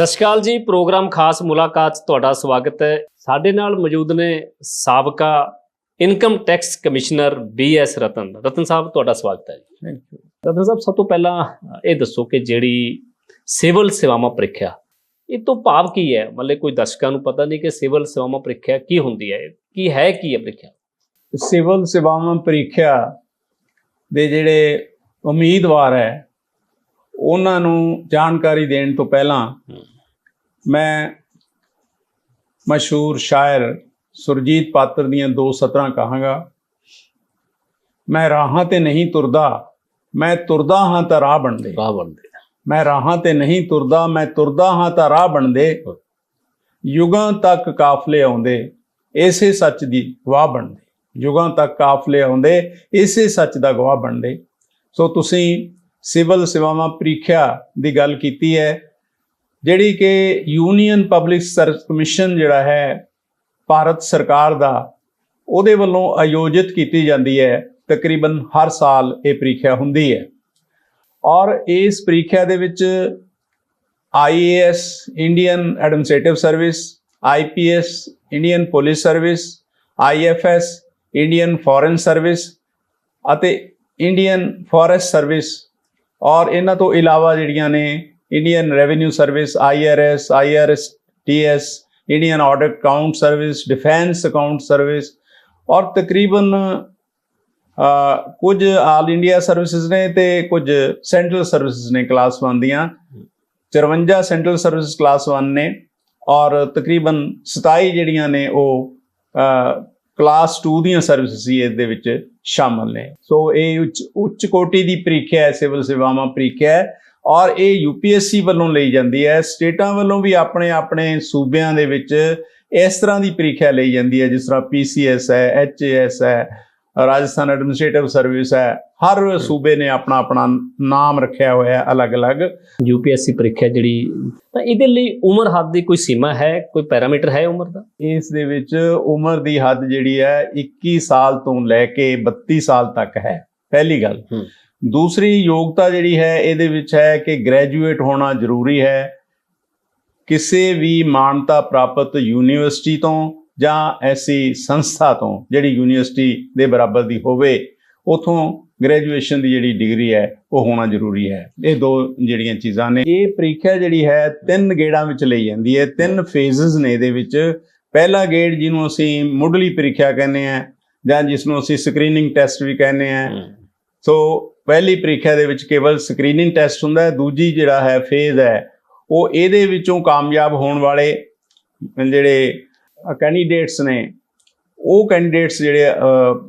ਸਤਿ ਸ਼੍ਰੀ ਅਕਾਲ ਜੀ ਪ੍ਰੋਗਰਾਮ ਖਾਸ ਮੁਲਾਕਾਤ ਤੁਹਾਡਾ ਸਵਾਗਤ ਹੈ। ਸਾਡੇ ਨਾਲ ਮੌਜੂਦ ਨੇ ਸਾਬਕਾ income tax commissioner BS Ratan. Ratan ਸਾਹਿਬ ਤੁਹਾਡਾ ਸਵਾਗਤ ਹੈ ਜੀ। ਥੈਂਕ ਯੂ ਰਤਨ ਸਾਹਿਬ ਸਭ ਤੋਂ ਪਹਿਲਾਂ ਇਹ ਦੱਸੋ ਕਿ ਜਿਹੜੀ ਸਿਵਲ ਸੇਵਾਵਾਂ ਪ੍ਰੀਖਿਆ ਇਹ ਤੋਂ ਭਾਵ ਕੀ ਹੈ? ਮਤਲਬ ਕੋਈ ਦਰਸ਼ਕਾਂ ਨੂੰ ਪਤਾ ਨਹੀਂ ਕਿ ਸਿਵਲ ਸੇਵਾਵਾਂ ਪ੍ਰੀਖਿਆ ਕੀ ਹੁੰਦੀ ਹੈ ਕੀ ਹੈ ਕੀ ਹੈ ਪ੍ਰੀਖਿਆ? ਸਿਵਲ ਸੇਵਾਵਾਂ ਪ੍ਰੀਖਿਆ ਦੇ ਜਿਹੜੇ ਉਮੀਦਵਾਰ ਹੈ ਉਹਨਾਂ ਨੂੰ ਜਾਣਕਾਰੀ ਦੇਣ ਤੋਂ ਪਹਿਲਾਂ ਮੈਂ ਮਸ਼ਹੂਰ ਸ਼ਾਇਰ ਸੁਰਜੀਤ ਪਾਤਰ ਦੀਆਂ ਦੋ ਸਤਰਾਂ ਕਹਾਂਗਾ। ਮੈਂ ਰਾਹਾਂ ਤੇ ਨਹੀਂ ਤੁਰਦਾ ਮੈਂ ਤੁਰਦਾ ਹਾਂ ਤਾਂ ਰਾਹ ਬਣਦੇ। ਰਾਹ ਬਣਦੇ। ਮੈਂ ਰਾਹਾਂ ਤੇ ਨਹੀਂ ਤੁਰਦਾ ਮੈਂ ਤੁਰਦਾ ਹਾਂ ਤਾਂ ਰਾਹ ਬਣਦੇ। ਯੁਗਾਂ ਤੱਕ ਕਾਫਲੇ ਆਉਂਦੇ ਇਸੇ ਸੱਚ ਦੀ ਗਵਾਹ ਬਣਦੇ। ਯੁਗਾਂ ਤੱਕ ਕਾਫਲੇ ਆਉਂਦੇ ਇਸੇ ਸੱਚ ਦਾ ਗਵਾਹ ਬਣਦੇ। ਸੋ ਤੁਸੀਂ ਸਿਵਲ ਸੇਵਾਵਾਂ ਪ੍ਰੀਖਿਆ ਦੀ ਗੱਲ ਕੀਤੀ ਹੈ, ਜਿਹੜੀ ਕਿ ਯੂਨੀਅਨ ਪਬਲਿਕ ਸਰਵਿਸ ਕਮਿਸ਼ਨ ਜਿਹੜਾ ਹੈ, ਭਾਰਤ ਸਰਕਾਰ ਦਾ, ਉਹਦੇ ਵੱਲੋਂ ਆਯੋਜਿਤ ਕੀਤੀ ਜਾਂਦੀ ਹੈ, ਤਕਰੀਬਨ ਹਰ ਸਾਲ ਇਹ ਪ੍ਰੀਖਿਆ ਹੁੰਦੀ ਹੈ। ਔਰ ਇਸ ਪ੍ਰੀਖਿਆ ਦੇ ਵਿੱਚ IAS Indian administrative service IPS Indian police service IFS Indian foreign service ਅਤੇ ਇੰਡੀਅਨ ਫੋਰੈਸਟ ਸਰਵਿਸ ਔਰ ਇਹਨਾਂ ਤੋਂ ਇਲਾਵਾ ਜਿਹੜੀਆਂ ਨੇ Indian revenue service IRS IRS Indian audit account service defence account service ਔਰ ਤਕਰੀਬਨ ਕੁਝ ਆਲ ਇੰਡੀਆ ਸਰਵਿਸਿਜ਼ ਨੇ ਤੇ ਕੁਝ ਸੈਂਟਰਲ ਸਰਵਿਸਿਜ਼ ਨੇ ਕਲਾਸ 1 ਦੀਆਂ। 54 ਸੈਂਟਰਲ ਸਰਵਿਸ ਕਲਾਸ 1 ਨੇ ਔਰ ਤਕਰੀਬਨ 27 ਜਿਹੜੀਆਂ ਨੇ ਉਹ ਕਲਾਸ 2 ਦੀਆਂ ਸਰਵਿਸ ਹੀ ਇਸ ਦੇ ਵਿੱਚ ਸ਼ਾਮਲ ਨੇ। ਸੋ ਇਹ ਉੱਚ ਉੱਚ ਕੋਟੀ ਦੀ ਪ੍ਰੀਖਿਆ ਹੈ, ਸਿਵਲ ਸੇਵਾਵਾਂ ਪ੍ਰੀਖਿਆ ਹੈ ਔਰ ਇਹ ਯੂਪੀਐਸਸੀ ਵੱਲੋਂ ਲਈ ਜਾਂਦੀ ਹੈ। ਸਟੇਟਾਂ ਵੱਲੋਂ ਵੀ ਆਪਣੇ ਆਪਣੇ ਸੂਬਿਆਂ ਦੇ ਵਿੱਚ ਇਸ ਤਰ੍ਹਾਂ ਦੀ ਪ੍ਰੀਖਿਆ ਲਈ ਜਾਂਦੀ ਹੈ, ਜਿਸ ਤਰ੍ਹਾਂ ਪੀਸੀਐਸ ਹੈ ਐਚਏਐਸ ਹੈ ਰਾਜਸਥਾਨ ਐਡਮਿਨਿਸਟ੍ਰੇਟਿਵ ਸਰਵਿਸ ਹੈ। ਹਰ ਸੂਬੇ ਨੇ ਆਪਣਾ ਆਪਣਾ ਨਾਮ ਰੱਖਿਆ ਹੋਇਆ ਹੈ ਅਲੱਗ-ਅਲੱਗ। ਯੂਪੀਐਸਸੀ ਪ੍ਰੀਖਿਆ ਜਿਹੜੀ ਤਾਂ ਇਹਦੇ ਲਈ ਉਮਰ ਹੱਦ ਦੀ ਕੋਈ ਸੀਮਾ ਹੈ? ਕੋਈ ਪੈਰਾਮੀਟਰ ਹੈ ਉਮਰ ਦਾ? ਇਸ ਦੇ ਵਿੱਚ ਉਮਰ ਦੀ ਹੱਦ ਜਿਹੜੀ ਹੈ 21 ਸਾਲ ਤੋਂ ਲੈ ਕੇ 32 ਸਾਲ ਤੱਕ ਹੈ। ਪਹਿਲੀ ਗੱਲ। ਦੂਸਰੀ ਯੋਗਤਾ ਜਿਹੜੀ ਹੈ ਇਹਦੇ ਵਿੱਚ ਹੈ ਕਿ ਗ੍ਰੈਜੂਏਟ ਹੋਣਾ ਜ਼ਰੂਰੀ ਹੈ। ਕਿਸੇ ਵੀ ਮਾਨਤਾ ਪ੍ਰਾਪਤ ਯੂਨੀਵਰਸਿਟੀ ਤੋਂ ਜਾਂ ਐਸੀ ਸੰਸਥਾ ਤੋਂ ਜਿਹੜੀ ਯੂਨੀਵਰਸਿਟੀ ਦੇ ਬਰਾਬਰ ਦੀ ਹੋਵੇ ਉਥੋਂ ਗ੍ਰੈਜੂਏਸ਼ਨ ਦੀ ਜਿਹੜੀ ਡਿਗਰੀ ਹੈ ਉਹ ਹੋਣਾ ਜ਼ਰੂਰੀ ਹੈ। ਇਹ ਦੋ ਜਿਹੜੀਆਂ ਚੀਜ਼ਾਂ ਨੇ। ਇਹ ਪ੍ਰੀਖਿਆ ਜਿਹੜੀ ਹੈ ਤਿੰਨ ਗੇੜਾਂ ਵਿੱਚ ਲਈ ਜਾਂਦੀ ਹੈ। ਤਿੰਨ ਫੇਜ਼ਸ ਨੇ ਇਹਦੇ ਵਿੱਚ। ਪਹਿਲਾ ਗੇੜ ਜਿਹਨੂੰ ਅਸੀਂ ਮੁੱਢਲੀ ਪ੍ਰੀਖਿਆ ਕਹਿੰਦੇ ਆ ਜਾਂ ਜਿਸ ਨੂੰ ਅਸੀਂ ਸਕਰੀਨਿੰਗ ਟੈਸਟ ਵੀ ਕਹਿੰਦੇ ਆ ਸੋ ਪਹਿਲੀ ਪ੍ਰੀਖਿਆ ਦੇ ਵਿੱਚ ਕੇਵਲ ਸਕਰੀਨਿੰਗ ਟੈਸਟ ਹੁੰਦਾ ਹੈ। ਦੂਜੀ ਜਿਹੜਾ ਹੈ ਫੇਜ਼ ਹੈ ਉਹ ਇਹਦੇ ਵਿੱਚੋਂ ਕਾਮਯਾਬ ਹੋਣ ਵਾਲੇ ਜਿਹੜੇ ਕੈਂਡੀਡੇਟਸ ਨੇ ਉਹ ਕੈਂਡੀਡੇਟਸ ਜਿਹੜੇ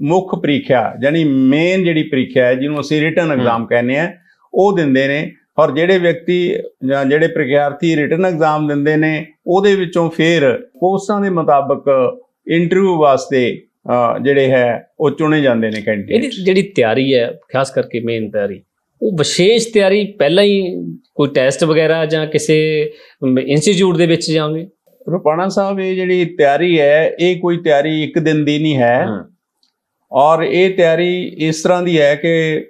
ਮੁੱਖ ਪ੍ਰੀਖਿਆ ਯਾਨੀ ਮੇਨ ਜਿਹੜੀ ਪ੍ਰੀਖਿਆ ਹੈ ਜਿਹਨੂੰ ਅਸੀਂ ਰਿਟਨ ਐਗਜ਼ਾਮ ਕਹਿੰਦੇ ਆ ਉਹ ਦਿੰਦੇ ਨੇ ਔਰ ਜਿਹੜੇ ਵਿਅਕਤੀ ਜਾਂ ਜਿਹੜੇ ਪ੍ਰੀਖਿਆਰਥੀ ਰਿਟਨ ਐਗਜ਼ਾਮ ਦਿੰਦੇ ਨੇ ਉਹਦੇ ਵਿੱਚੋਂ ਫਿਰ ਪੋਸਟਾਂ ਦੇ ਮੁਤਾਬਕ ਇੰਟਰਵਿਊ ਵਾਸਤੇ ਜਿਹੜੇ ਹੈ ਉਹ ਚੁਣੇ ਜਾਂਦੇ ਨੇ ਕੈਂਡੀਡੇਟ ਇਹਦੀ ਜਿਹੜੀ ਤਿਆਰੀ ਹੈ ਖਾਸ ਕਰਕੇ ਮੇਨ ਤਿਆਰੀ ਉਹ ਵਿਸ਼ੇਸ਼ ਤਿਆਰੀ ਪਹਿਲਾਂ ਹੀ ਕੋਈ ਟੈਸਟ ਵਗੈਰਾ ਜਾਂ ਕਿਸੇ ਇੰਸਟੀਚਿਊਟ ਦੇ ਵਿੱਚ ਜਾਓਗੇ? ਰੁਪਾਣਾ ਸਾਹਿਬ ਇਹ ਜਿਹੜੀ ਤਿਆਰੀ ਹੈ ਇਹ ਕੋਈ ਤਿਆਰੀ ਇੱਕ ਦਿਨ ਦੀ ਨਹੀਂ ਹੈ। ਔਰ ਇਹ ਤਿਆਰੀ ਇਸ ਤਰ੍ਹਾਂ ਦੀ ਹੈ ਕਿ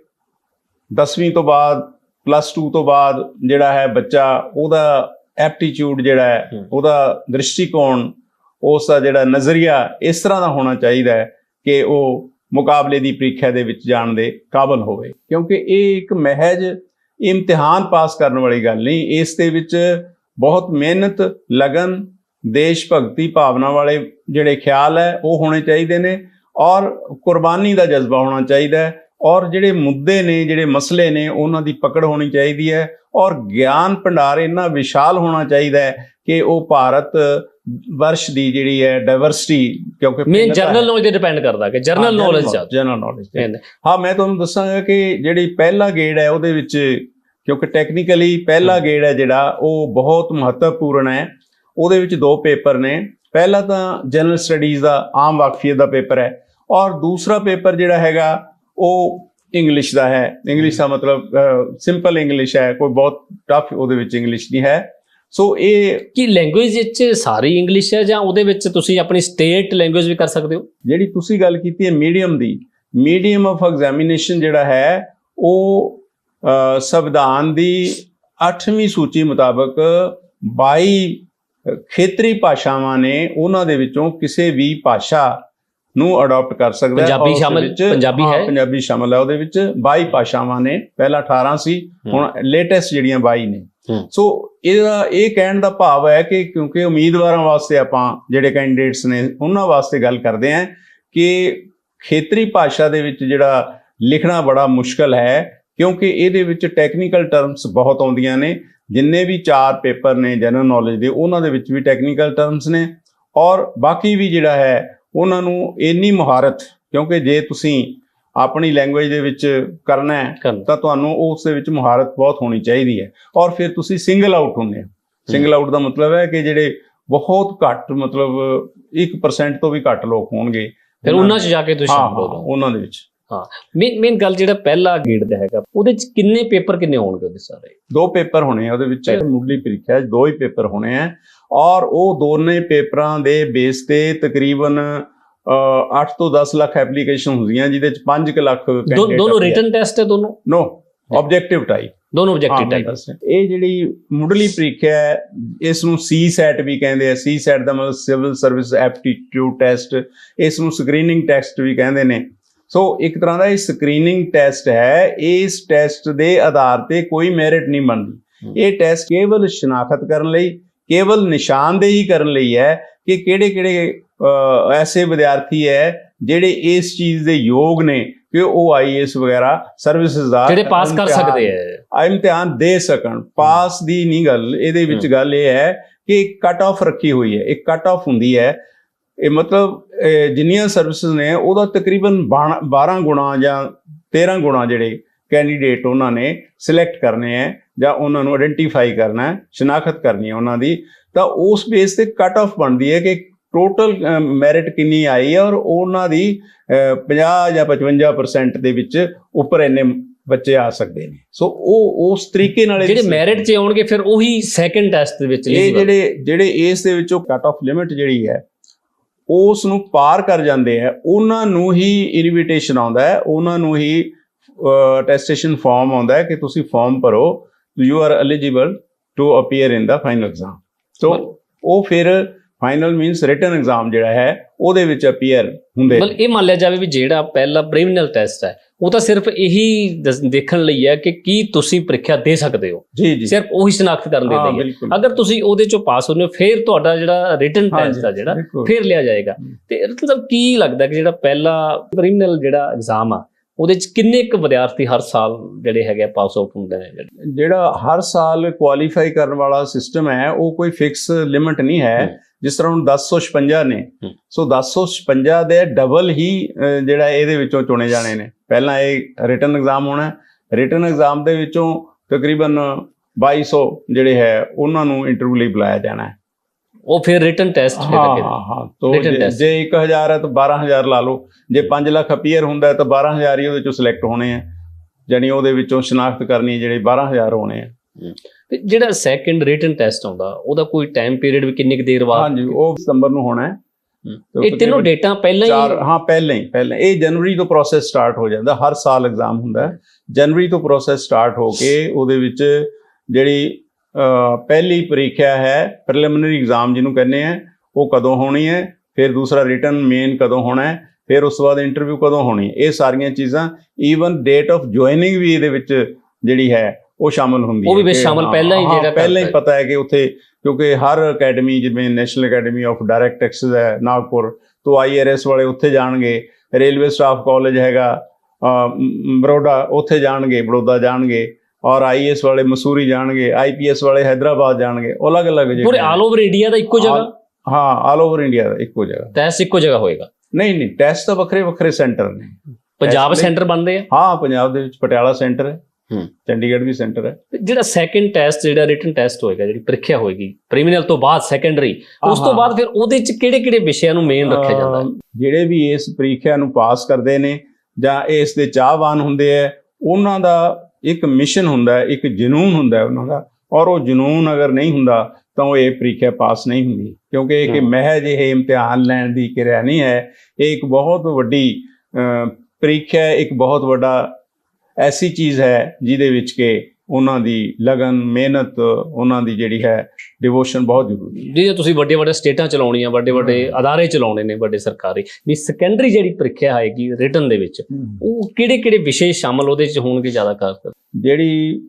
10ਵੀਂ ਤੋਂ ਬਾਅਦ ਪਲੱਸ 2 ਤੋਂ ਬਾਅਦ ਜਿਹੜਾ ਹੈ ਬੱਚਾ ਉਹਦਾ ਐਪਟੀਟਿਊਡ ਜਿਹੜਾ ਹੈ। ਉਹਦਾ ਦ੍ਰਿਸ਼ਟੀਕੋਣ ਉਸ ਦਾ ਜਿਹੜਾ ਨਜ਼ਰੀਆ ਇਸ ਤਰ੍ਹਾਂ ਦਾ ਹੋਣਾ ਚਾਹੀਦਾ ਹੈ ਕਿ ਉਹ ਮੁਕਾਬਲੇ ਦੀ ਪ੍ਰੀਖਿਆ ਦੇ ਵਿੱਚ ਜਾਣ ਦੇ ਕਾਬਲ ਹੋਵੇ। ਕਿਉਂਕਿ ਇਹ ਇੱਕ ਮਹਿਜ ਇਮਤਿਹਾਨ ਪਾਸ ਕਰਨ ਵਾਲੀ ਗੱਲ ਨਹੀਂ ਇਸ ਦੇ ਵਿੱਚ ਬਹੁਤ ਮਿਹਨਤ ਲਗਨ ਦੇਸ਼ ਭਗਤੀ ਭਾਵਨਾ ਵਾਲੇ ਜਿਹੜੇ ਖਿਆਲ ਹੈ ਉਹ ਹੋਣੇ ਚਾਹੀਦੇ ਨੇ ਔਰ ਕੁਰਬਾਨੀ ਦਾ ਜਜ਼ਬਾ ਹੋਣਾ ਚਾਹੀਦਾ ਹੈ ਔਰ ਜਿਹੜੇ ਮੁੱਦੇ ਨੇ ਜਿਹੜੇ ਮਸਲੇ ਨੇ ਉਹਨਾਂ ਦੀ ਪਕੜ ਹੋਣੀ ਚਾਹੀਦੀ ਹੈ ਔਰ ਗਿਆਨ ਭੰਡਾਰ ਇੰਨਾ ਵਿਸ਼ਾਲ ਹੋਣਾ ਚਾਹੀਦਾ ਹੈ ਕਿ ਉਹ ਭਾਰਤ ਵਰਸ਼ ਦੀ ਜਿਹੜੀ ਹੈ ਡਾਈਵਰਸਿਟੀ ਕਿਉਂਕਿ ਮੇਨ। ਜਰਨਲ ਨੌਲੇਜ ਤੇ ਡਿਪੈਂਡ ਕਰਦਾ ਕਿ ਜਰਨਲ ਨੌਲੇਜ ਜਨਰਲ ਨੌਲੇਜ ਹੈ। ਮੈਂ ਤੁਹਾਨੂੰ ਦੱਸਾਂਗਾ ਕਿ ਜਿਹੜੀ ਪਹਿਲਾ ਗੇੜ ਹੈ ਉਹਦੇ ਵਿੱਚ ਕਿਉਂਕਿ ਟੈਕਨੀਕਲੀ ਪਹਿਲਾ। ਗੇੜ ਹੈ ਜਿਹੜਾ ਉਹ ਬਹੁਤ ਮਹੱਤਵਪੂਰਨ ਹੈ ਉਹਦੇ ਵਿੱਚ ਦੋ ਪੇਪਰ ਨੇ। ਪਹਿਲਾ ਤਾਂ ਜਨਰਲ ਸਟੱਡੀਜ਼ ਦਾ ਆਮ ਵਾਕਫੀਅਤ ਦਾ ਪੇਪਰ ਹੈ ਔਰ ਦੂਸਰਾ ਪੇਪਰ ਜਿਹੜਾ ਹੈਗਾ ਉਹ ਇੰਗਲਿਸ਼ ਦਾ ਹੈ। ਇੰਗਲਿਸ਼ ਦਾ ਮਤਲਬ ਸਿੰਪਲ ਇੰਗਲਿਸ਼ ਹੈ ਕੋਈ ਬਹੁਤ ਟਫ ਉਹਦੇ ਵਿੱਚ ਇੰਗਲਿਸ਼ ਨਹੀਂ ਹੈ। ਸੋ ਇਹ ਕੀ ਲੈਂਗੁਏਜ ਵਿੱਚ ਸਾਰੀ ਇੰਗਲਿਸ਼ ਹੈ ਜਾਂ ਉਹਦੇ ਵਿੱਚ ਤੁਸੀਂ ਆਪਣੀ ਸਟੇਟ ਲੈਂਗੁਏਜ ਵੀ ਕਰ ਸਕਦੇ ਹੋ? ਜਿਹੜੀ ਤੁਸੀਂ ਗੱਲ ਕੀਤੀ ਹੈ ਮੀਡੀਅਮ ਦੀ ਮੀਡੀਅਮ ਆਫ ਐਗਜ਼ਾਮੀਨੇਸ਼ਨ ਜਿਹੜਾ ਹੈ ਉਹ ਸੰਵਿਧਾਨ ਦੀ 8ਵੀਂ ਸੂਚੀ ਮੁਤਾਬਕ 22 ਖੇਤਰੀ ਭਾਸ਼ਾਵਾਂ ਨੇ ਉਹਨਾਂ ਦੇ ਵਿੱਚੋਂ ਕਿਸੇ ਵੀ ਭਾਸ਼ਾ ਨੂੰ ਅਡਾਪਟ ਕਰ ਸਕਦਾ ਹੈ। ਪੰਜਾਬੀ ਸ਼ਾਮਿਲ- ਪੰਜਾਬੀ ਹਾਂ? ਪੰਜਾਬੀ ਸ਼ਾਮਲ ਹੈ। ਉਹਦੇ ਵਿੱਚ 22 ਭਾਸ਼ਾਵਾਂ ਨੇ ਪਹਿਲਾਂ 18 ਸੀ ਹੁਣ ਲੇਟੈਸਟ ਜਿਹੜੀਆਂ 22 ਨੇ। ਸੋ ਇਹਦਾ ਇਹ ਕਹਿਣ ਦਾ ਭਾਵ ਹੈ ਕਿ ਕਿਉਂਕਿ ਉਮੀਦਵਾਰਾਂ ਵਾਸਤੇ ਆਪਾਂ ਜਿਹੜੇ ਕੈਂਡੀਡੇਟਸ ਨੇ ਉਹਨਾਂ ਵਾਸਤੇ ਗੱਲ ਕਰਦੇ ਆਂ ਕਿ ਖੇਤਰੀ ਭਾਸ਼ਾ ਦੇ ਵਿੱਚ ਜਿਹੜਾ ਲਿਖਣਾ ਬੜਾ ਮੁਸ਼ਕਲ ਹੈ ਕਿਉਂਕਿ ਇਹਦੇ ਵਿੱਚ ਟੈਕਨੀਕਲ ਟਰਮਸ ਬਹੁਤ ਆਉਂਦੀਆਂ ਨੇ। ਜਿੰਨੇ ਵੀ ਚਾਰ ਪੇਪਰ ਨੇ ਜਨਰਲ ਨੌਲੇਜ ਦੇ ਉਹਨਾਂ ਦੇ ਵਿੱਚ ਵੀ ਟੈਕਨੀਕਲ ਟਰਮਸ ਨੇ। ਔਰ ਬਾਕੀ ਵੀ ਜਿਹੜਾ ਹੈ ਉਹਨਾਂ ਨੂੰ ਇੰਨੀ ਮੁਹਾਰਤ ਕਿਉਂਕਿ ਜੇ ਤੁਸੀਂ ਆਪਣੀ ਲੈਂਗੁਏਜ ਦੇ ਵਿੱਚ ਕਰਨਾ ਹੈ ਤਾਂ ਤੁਹਾਨੂੰ ਉਸ ਦੇ ਵਿੱਚ ਮੁਹਾਰਤ ਬਹੁਤ ਹੋਣੀ ਚਾਹੀਦੀ ਹੈ। ਔਰ ਫਿਰ ਤੁਸੀਂ ਸਿੰਗਲ ਆਊਟ ਹੁੰਦੇ ਹੋ। ਸਿੰਗਲ ਆਊਟ ਦਾ ਮਤਲਬ ਹੈ ਕਿ ਜਿਹੜੇ ਬਹੁਤ ਘੱਟ ਮਤਲਬ 1% ਤੋਂ ਵੀ ਘੱਟ ਲੋਕ ਹੋਣਗੇ। ਫਿਰ ਉਹਨਾਂ 'ਚ ਜਾ ਕੇ ਤੁਸੀਂ ਸ਼ਾਮਲ ਹੋ। ਉਹਨਾਂ ਦੇ ਵਿੱਚ। ਮੇਨ ਮੇਨ ਗੱਲ ਜਿਹੜਾ ਪਹਿਲਾ ਗੇੜ ਦਾ ਹੈਗਾ ਉਹਦੇ 'ਚ ਕਿੰਨੇ ਪੇਪਰ ਕਿੰਨੇ ਹੋਣਗੇ ਉਹਦੇ ਸਾਰੇ? ਦੋ ਪੇਪਰ ਹੋਣੇ ਆ ਉਹਦੇ ਵਿੱਚ ਮੁੱਢਲੀ ਪ੍ਰੀਖਿਆ ਦੋ ਹੀ ਪੇਪਰ ਹੋਣੇ ਆ ਔਰ ਉਹ ਦੋਨੇ ਪੇਪਰਾਂ ਦੇ ਬੇਸ ਤੇ ਤਕਰੀਬਨ 8 ਤੋਂ 10 ਲੱਖ ਐਪਲੀਕੇਸ਼ਨ ਹੁੰਦੀਆਂ ਜਿਹਦੇ ਚ 5 ਲੱਖ candidate ਦੋਨੋਂ ਰਿਟਨ ਟੈਸਟ ਹੈ ਦੋਨੋਂ? ਨੋ ਆਬਜੈਕਟਿਵ ਟਾਈਪ ਦੋਨੋਂ ਆਬਜੈਕਟਿਵ ਟਾਈਪ ਇਹ ਜਿਹੜੀ ਮੁੱਢਲੀ ਪ੍ਰੀਖਿਆ ਹੈ ਇਸ ਨੂੰ ਸੀ ਸੈਟ ਵੀ ਕਹਿੰਦੇ ਆ। ਸੀ ਸੈਟ ਦਾ ਮਤਲਬ ਸਿਵਲ ਸਰਵਿਸ ਐਪਟੀਟਿਊਡ ਟੈਸਟ ਇਸ ਨੂੰ ਸਕਰੀਨਿੰਗ ਟੈਸਟ ਵੀ ਕਹਿੰਦੇ ਨੇ। ਸੋ ਇੱਕ ਤਰ੍ਹਾਂ ਦਾ ਇਹ ਸਕਰੀਨਿੰਗ ਟੈਸਟ ਹੈ ਇਸ ਟੈਸਟ ਦੇ ਆਧਾਰ ਤੇ ਕੋਈ ਮੈਰਿਟ ਨਹੀਂ ਬਣਦੀ। ਇਹ ਟੈਸਟ ਕੇਵਲ ਸ਼ਨਾਖਤ ਕਰਨ ਲਈ ਕੇਵਲ ਨਿਸ਼ਾਨਦੇਹੀ ਕਰਨ ਲਈ ਹੈ ਕਿ ਕਿਹੜੇ ਕਿਹੜੇ ਐਸੇ ਵਿਦਿਆਰਥੀ ਹੈ ਜਿਹੜੇ ਇਸ ਚੀਜ਼ ਦੇ ਯੋਗ ਨੇ ਕਿ ਉਹ ਆਈਐਸ ਵਗੈਰਾ ਸਰਵਿਸਿਜ਼ ਦਾ ਜਿਹੜੇ ਪਾਸ ਕਰ ਸਕਦੇ ਆ ਇਮਤਿਹਾਨ ਦੇ ਸਕਣ। ਪਾਸ ਦੀ ਨਹੀਂ ਗੱਲ ਇਹਦੇ ਵਿੱਚ ਗੱਲ ਇਹ ਹੈ ਕਿ ਕੱਟ ਆਫ ਰੱਖੀ ਹੋਈ ਹੈ ਇੱਕ ਕੱਟ ਆਫ ਹੁੰਦੀ ਹੈ। ਇਹ ਮਤਲਬ ਜਿੰਨੀਆਂ ਸਰਵਿਸਿਜ਼ ਨੇ ਉਹਦਾ ਤਕਰੀਬਨ 12 ਗੁਣਾ ਜਾਂ 13 ਗੁਣਾ ਜਿਹੜੇ ਕੈਂਡੀਡੇਟ ਉਹਨਾਂ ਨੇ ਸਿਲੈਕਟ ਕਰਨੇ ਹੈ ਜਾਂ ਉਹਨਾਂ ਨੂੰ ਆਇਡੈਂਟੀਫਾਈ ਕਰਨਾ ਹੈ ਸ਼ਨਾਖਤ ਕਰਨੀ ਹੈ ਉਹਨਾਂ ਦੀ ਤਾਂ ਉਸ ਬੇਸ ਤੇ ਕੱਟ ਆਫ ਬਣਦੀ ਹੈ ਕਿ ਟੋਟਲ ਮੈਰਿਟ ਕਿੰਨੀ ਆਈ ਹੈ ਔਰ ਉਹਨਾਂ ਦੀ ਅਹ, 50 ਜਾਂ 55% ਦੇ ਵਿੱਚ ਉੱਪਰ ਇੰਨੇ ਬੱਚੇ ਆ ਸਕਦੇ ਨੇ ਸੋ ਉਹ ਉਸ ਤਰੀਕੇ ਨਾਲ ਜਿਹੜੇ ਮੈਰਿਟ 'ਚ ਆਉਣਗੇ ਫਿਰ ਉਹੀ ਸੈਕੰਡ ਟੈਸਟ ਦੇ ਵਿੱਚ ਇਹ। ਜਿਹੜੇ ਜਿਹੜੇ ਇਸ ਦੇ ਵਿੱਚੋਂ ਕੱਟ ਆਫ ਲਿਮਿਟ ਜਿਹੜੀ ਹੈ ਉਸ ਨੂੰ ਪਾਰ ਕਰ ਜਾਂਦੇ ਆ ਉਹਨਾਂ ਨੂੰ ਹੀ ਇਨਵੀਟੇਸ਼ਨ ਆਉਂਦਾ ਹੈ ਉਹਨਾਂ ਨੂੰ ਹੀ ਅਟੈਸਟੇਸ਼ਨ ਫਾਰਮ ਆਉਂਦਾ ਹੈ ਕਿ ਤੁਸੀਂ ਫਾਰਮ ਭਰੋ you are eligible to appear in the final exam so ਉਹ ਫਿਰ ਫਾਈਨਲ ਮੀਨਸ ਰਿਟਨ ਐਗਜ਼ਾਮ ਜਿਹੜਾ ਹੈ ਉਹਦੇ ਵਿੱਚ ਅਪੀਅਰ ਹੁੰਦੇ। ਮਤਲਬ ਇਹ ਮੰਨ ਲਿਆ ਜਾਵੇ ਵੀ ਜਿਹੜਾ ਪਹਿਲਾ ਪ੍ਰੀਲਿਮਿਨਰੀ ਟੈਸਟ ਹੈ ਉਹ ਤਾਂ ਸਿਰਫ ਇਹੀ ਦੇਖਣ ਲਈ ਹੈ ਕਿ ਕੀ ਤੁਸੀਂ ਪ੍ਰੀਖਿਆ ਦੇ ਸਕਦੇ ਹੋ ਜੀ ਜੀ ਸਿਰਫ ਉਹੀ ਸ਼ਨਾਖਤ ਕਰਨ ਦੇ ਲਈ ਅਗਰ ਤੁਸੀਂ ਉਹਦੇ ਚੋਂ ਪਾਸ ਹੁੰਦੇ ਹੋ ਫਿਰ ਤੁਹਾਡਾ ਜਿਹੜਾ ਰਿਟਨ ਟੈਸਟ ਆ ਜਿਹੜਾ। ਫਿਰ ਲਿਆ ਜਾਏਗਾ। ਤੇ ਮਤਲਬ ਕੀ ਲੱਗਦਾ ਕਿ ਜਿਹੜਾ ਪਹਿਲਾ ਪ੍ਰੀਲਿਮਿਨਰੀ ਜਿਹੜਾ ਐਗਜ਼ਾਮ ਆ ਉਹਦੇ ਚ ਕਿੰਨੇ ਕੁ ਵਿਦਿਆਰਥੀ ਹਰ ਸਾਲ ਜਿਹੜੇ ਹੈਗੇ ਪਾਸ ਆਊਟ ਹੁੰਦੇ ਨੇ ਜਿਹੜੇ ਹਰ ਸਾਲ ਕੁਆਲੀਫਾਈ ਕਰਨ ਵਾਲਾ ਸਿਸਟਮ ਹੈ ਉਹ ਕੋਈ ਫਿਕਸ ਲਿਮਿਟ ਨਹੀਂ ਹੈ। ਜਿਸ ਤਰ੍ਹਾਂ ਹੁਣ 1056 ਨੇ। ਸੋ 1056 ਦੇ ਡਬਲ ਹੀ ਜਿਹੜਾ ਇਹਦੇ ਵਿੱਚੋਂ ਚੁਣੇ ਜਾਣੇ ਨੇ। ਪਹਿਲਾਂ ਇਹ ਰਿਟਨ ਐਗਜ਼ਾਮ ਹੋਣਾ ਰਿਟਨ ਐਗਜ਼ਾਮ ਦੇ ਵਿੱਚੋਂ ਤਕਰੀਬਨ 2200 ਜਿਹੜੇ ਹੈ ਉਹਨਾਂ ਨੂੰ ਇੰਟਰਵਿਊ ਲਈ ਬੁਲਾਇਆ ਜਾਣਾ ਹੈ। ਉਹ ਫਿਰ ਰਿਟਨ ਟੈਸਟ ਹਾਂ ਅੱਗੇ ਹਾਂ ਹਾਂ। ਤੋਂ ਜੇ- test. ਜੇ 1000 ਹੈ ਤਾਂ 12000 ਲਾ ਲਓ। ਜੇ 5 ਲੱਖ ਅਪੀਅਰ ਹੁੰਦਾ ਤਾਂ 12000 ਹੀ ਉਹਦੇ ਚੋਂ ਸਿਲੈਕਟ ਹੋਣੇ ਆ ਜਾਨੀ ਉਹਦੇ ਵਿੱਚੋਂ ਸ਼ਨਾਖਤ ਕਰਨੀ ਜਿਹੜੇ 12000 ਹੋਣੇ ਆ ਤੇ ਜਿਹੜਾ ਸੈਕੰਡ ਰਿਟਨ ਟੈਸਟ ਆਉਂਦਾ ਉਹਦਾ ਕੋਈ ਟਾਈਮ ਪੀਰੀਅਡ ਵੀ ਕਿੰਨੇ ਕੁ ਦੇਰ ਬਾਅਦ? ਹਾਂਜੀ ਉਹ ਸਤੰਬਰ ਨੂੰ ਹੋਣਾ ਹੈ। ਇਹ ਤਿੰਨੋਂ ਡੇਟਾਂ ਪਹਿਲਾਂ ਚਾਰ ਹੀ ਹਾਂ ਪਹਿਲਾਂ ਹੀ। ਪਹਿਲਾਂ ਇਹ ਜਨਵਰੀ ਤੋਂ ਪ੍ਰੋਸੈਸ ਸਟਾਰਟ ਹੋ ਜਾਂਦਾ ਹਰ ਸਾਲ ਐਗਜ਼ਾਮ ਹੁੰਦਾ ਹੈ। ਜਨਵਰੀ ਤੋਂ ਪ੍ਰੋਸੈਸ ਸਟਾਰਟ ਹੋ ਕੇ ਉਹਦੇ ਵਿੱਚ ਜਿਹੜੀ ਪਹਿਲੀ ਪ੍ਰੀਖਿਆ ਹੈ ਪ੍ਰੀਲਿਮਿਨਰੀ ਐਗਜ਼ਾਮ ਜਿਹਨੂੰ ਕਹਿੰਦੇ ਆ ਉਹ ਕਦੋਂ ਹੋਣੀ ਹੈ? ਫਿਰ ਦੂਸਰਾ ਰਿਟਨ ਮੇਨ ਕਦੋਂ ਹੋਣਾ ਹੈ? ਫਿਰ ਉਸ ਤੋਂ ਬਾਅਦ ਇੰਟਰਵਿਊ ਕਦੋਂ ਹੋਣੀ ਹੈ? ਇਹ ਸਾਰੀਆਂ ਚੀਜ਼ਾਂ ਈਵਨ ਡੇਟ ਆਫ ਜੁਆਇਨਿੰਗ ਵੀ ਇਹਦੇ ਵਿੱਚ ਜਿਹੜੀ ਹੈ ਉਹ ਸ਼ਾਮਲ ਹੁੰਦੀ ਹੈ ਉਹ ਵੀ ਵਿੱਚ ਸ਼ਾਮਲ ਪਹਿਲਾਂ ਹੀ ਜਿਹੜਾ ਪਹਿਲਾਂ ਹੀ ਪਤਾ ਹੈ ਕਿ ਉੱਥੇ ਕਿਉਂਕਿ ਹਰ ਅਕੈਡਮੀ ਜਿਵੇਂ national academy of direct taxes ਹੈ ਨਾਗਪੁਰ ਤੋਂ ਆਈਆਰਐਸ ਵਾਲੇ ਉੱਥੇ ਜਾਣਗੇ ਰੇਲਵੇ ਸਟਾਫ ਕਾਲਜ ਹੈਗਾ ਬਰੋਡਾ ਉੱਥੇ ਜਾਣਗੇ ਬੜੋਦਾ ਜਾਣਗੇ ਔਰ ਆਈਐਸ ਵਾਲੇ ਮਸੂਰੀ ਜਾਣਗੇ ਆਈਪੀਐਸ ਵਾਲੇ ਹైదరాబాద్ ਜਾਣਗੇ ਉਹ ਅਲੱਗ-ਅਲੱਗ ਜਗ੍ਹਾ ਪੂਰੇ ਆਲ ਓਵਰ ਇੰਡੀਆ ਦਾ ਇੱਕੋ ਜਗ੍ਹਾ? ਹਾਂ ਆਲ ਓਵਰ ਇੰਡੀਆ ਦਾ ਇੱਕੋ ਜਗ੍ਹਾ। ਟੈਸਟ ਇੱਕੋ ਜਗ੍ਹਾ ਹੋਏਗਾ? ਨਹੀਂ ਨਹੀਂ ਟੈਸਟ ਤਾਂ ਵੱਖਰੇ ਵੱਖਰੇ ਸੈਂਟਰ ਨੇ। ਪੰਜਾਬ ਸੈਂਟਰ ਬਣਦੇ ਆ? ਹਾਂ ਪੰਜਾਬ ਦੇ ਵਿੱਚ ਪਟਿਆਲਾ ਸੈਂਟਰ ਹੈ। ਹੂੰ। ਚੰਡੀਗੜ੍ਹ ਵੀ ਸੈਂਟਰ ਹੈ ਤੇ ਜਿਹੜਾ ਸੈਕੰਡ ਟੈਸਟ ਜਿਹੜਾ ਰਿਟਨ ਟੈਸਟ ਹੋਏਗਾ ਜਿਹੜੀ ਪ੍ਰੀਖਿਆ ਹੋਏਗੀ ਪ੍ਰੀਲਿਮਿਨਰੀ ਤੋਂ ਬਾਅਦ ਸੈਕੰਡਰੀ ਉਸ ਤੋਂ। ਬਾਅਦ ਫਿਰ ਉਹਦੇ ਚ ਕਿਹੜੇ ਕਿਹੜੇ ਵਿਸ਼ਿਆਂ ਨੂੰ ਮੇਨ ਰੱਖਿਆ ਜਾਂਦਾ ਹੈ ਜਿਹੜੇ ਵੀ ਇਸ ਪ੍ਰੀਖਿਆ ਨੂੰ ਪਾਸ ਕਰਦੇ ਨੇ ਜਾਂ ਇਸ ਦੇ ਚਾਹਵਾਨ ਹੁੰਦੇ ਆ ਉਹਨਾਂ ਦਾ ਇੱਕ ਮਿਸ਼ਨ ਹੁੰਦਾ ਹੈ ਇੱਕ ਜਨੂਨ ਹੁੰਦਾ ਹੈ ਉਹਨਾਂ ਦਾ ਔਰ ਉਹ ਜਨੂਨ ਅਗਰ ਨਹੀਂ ਹੁੰਦਾ ਤਾਂ ਉਹ ਇਹ ਪ੍ਰੀਖਿਆ ਪਾਸ ਨਹੀਂ ਹੁੰਦੀ ਕਿਉਂਕਿ ਇਹ ਕਿ। ਮਹਿਜ ਇਹ ਇਮਤਿਹਾਨ ਲੈਣ ਦੀ ਕਿਰਿਆ ਨਹੀਂ ਹੈ ਇਹ ਇੱਕ ਬਹੁਤ ਵੱਡੀ ਪ੍ਰੀਖਿਆ ਹੈ, ਇੱਕ ਬਹੁਤ ਵੱਡਾ ਐਸੀ ਚੀਜ਼ ਹੈ ਜਿਹਦੇ ਵਿੱਚ ਕਿ ਉਹਨਾਂ ਦੀ ਲਗਨ ਮਿਹਨਤ ਉਹਨਾਂ ਦੀ ਜਿਹੜੀ ਹੈ ਡਿਵੋਸ਼ਨ ਬਹੁਤ ਜ਼ਰੂਰੀ ਹੈ। ਜੇ ਤੁਸੀਂ ਵੱਡੇ ਵੱਡੇ ਸਟੇਟਾਂ ਚਲਾਉਣੀਆਂ ਵੱਡੇ ਵੱਡੇ। ਅਦਾਰੇ ਚਲਾਉਣੇ ਨੇ ਵੱਡੇ ਸਰਕਾਰੀ। ਵੀ ਸੈਕੰਡਰੀ ਜਿਹੜੀ ਪ੍ਰੀਖਿਆ ਆਏਗੀ ਰਿਟਨ ਦੇ ਵਿੱਚ ਉਹ ਕਿਹੜੇ ਕਿਹੜੇ ਵਿਸ਼ੇ ਸ਼ਾਮਲ ਉਹਦੇ ਵਿੱਚ ਹੋਣਗੇ ਜ਼ਿਆਦਾ ਖਾਸ ਕਰ? ਜਿਹੜੀ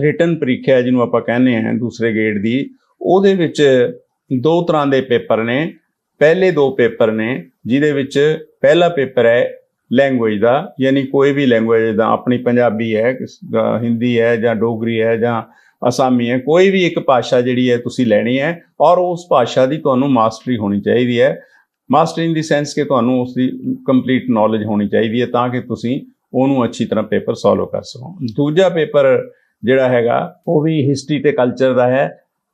ਰਿਟਨ ਪ੍ਰੀਖਿਆ ਜਿਹਨੂੰ ਆਪਾਂ ਕਹਿੰਦੇ ਹਾਂ ਦੂਸਰੇ ਗੇੜ ਦੀ ਉਹਦੇ ਵਿੱਚ ਦੋ ਤਰ੍ਹਾਂ ਦੇ ਪੇਪਰ ਨੇ। ਪਹਿਲੇ ਦੋ ਪੇਪਰ ਨੇ ਜਿਹਦੇ ਵਿੱਚ ਪਹਿਲਾ ਪੇਪਰ ਹੈ ਲੈਂਗੁਏਜ ਦਾ, ਯਾਨੀ ਕੋਈ ਵੀ ਲੈਂਗੁਏਜ ਦਾ, ਆਪਣੀ ਪੰਜਾਬੀ ਹੈ ਹਿੰਦੀ ਹੈ ਜਾਂ ਡੋਗਰੀ ਹੈ ਜਾਂ ਅਸਾਮੀ ਹੈ, ਕੋਈ ਵੀ ਇੱਕ ਭਾਸ਼ਾ ਜਿਹੜੀ ਹੈ ਤੁਸੀਂ ਲੈਣੀ ਹੈ ਔਰ ਉਸ ਭਾਸ਼ਾ ਦੀ ਤੁਹਾਨੂੰ ਮਾਸਟਰੀ ਹੋਣੀ ਚਾਹੀਦੀ ਹੈ। ਮਾਸਟਰੀ ਇਨ ਦੀ ਸੈਂਸ ਕਿ ਤੁਹਾਨੂੰ ਉਸ ਦੀ ਕੰਪਲੀਟ ਨੌਲੇਜ ਹੋਣੀ ਚਾਹੀਦੀ ਹੈ ਤਾਂ ਕਿ ਤੁਸੀਂ ਉਹਨੂੰ ਅੱਛੀ ਤਰ੍ਹਾਂ ਪੇਪਰ ਸੋਲਵ ਕਰ ਸਕੋ। ਦੂਜਾ ਪੇਪਰ ਜਿਹੜਾ ਹੈਗਾ, ਉਹ ਵੀ ਹਿਸਟਰੀ ਤੇ ਕਲਚਰ ਦਾ ਹੈ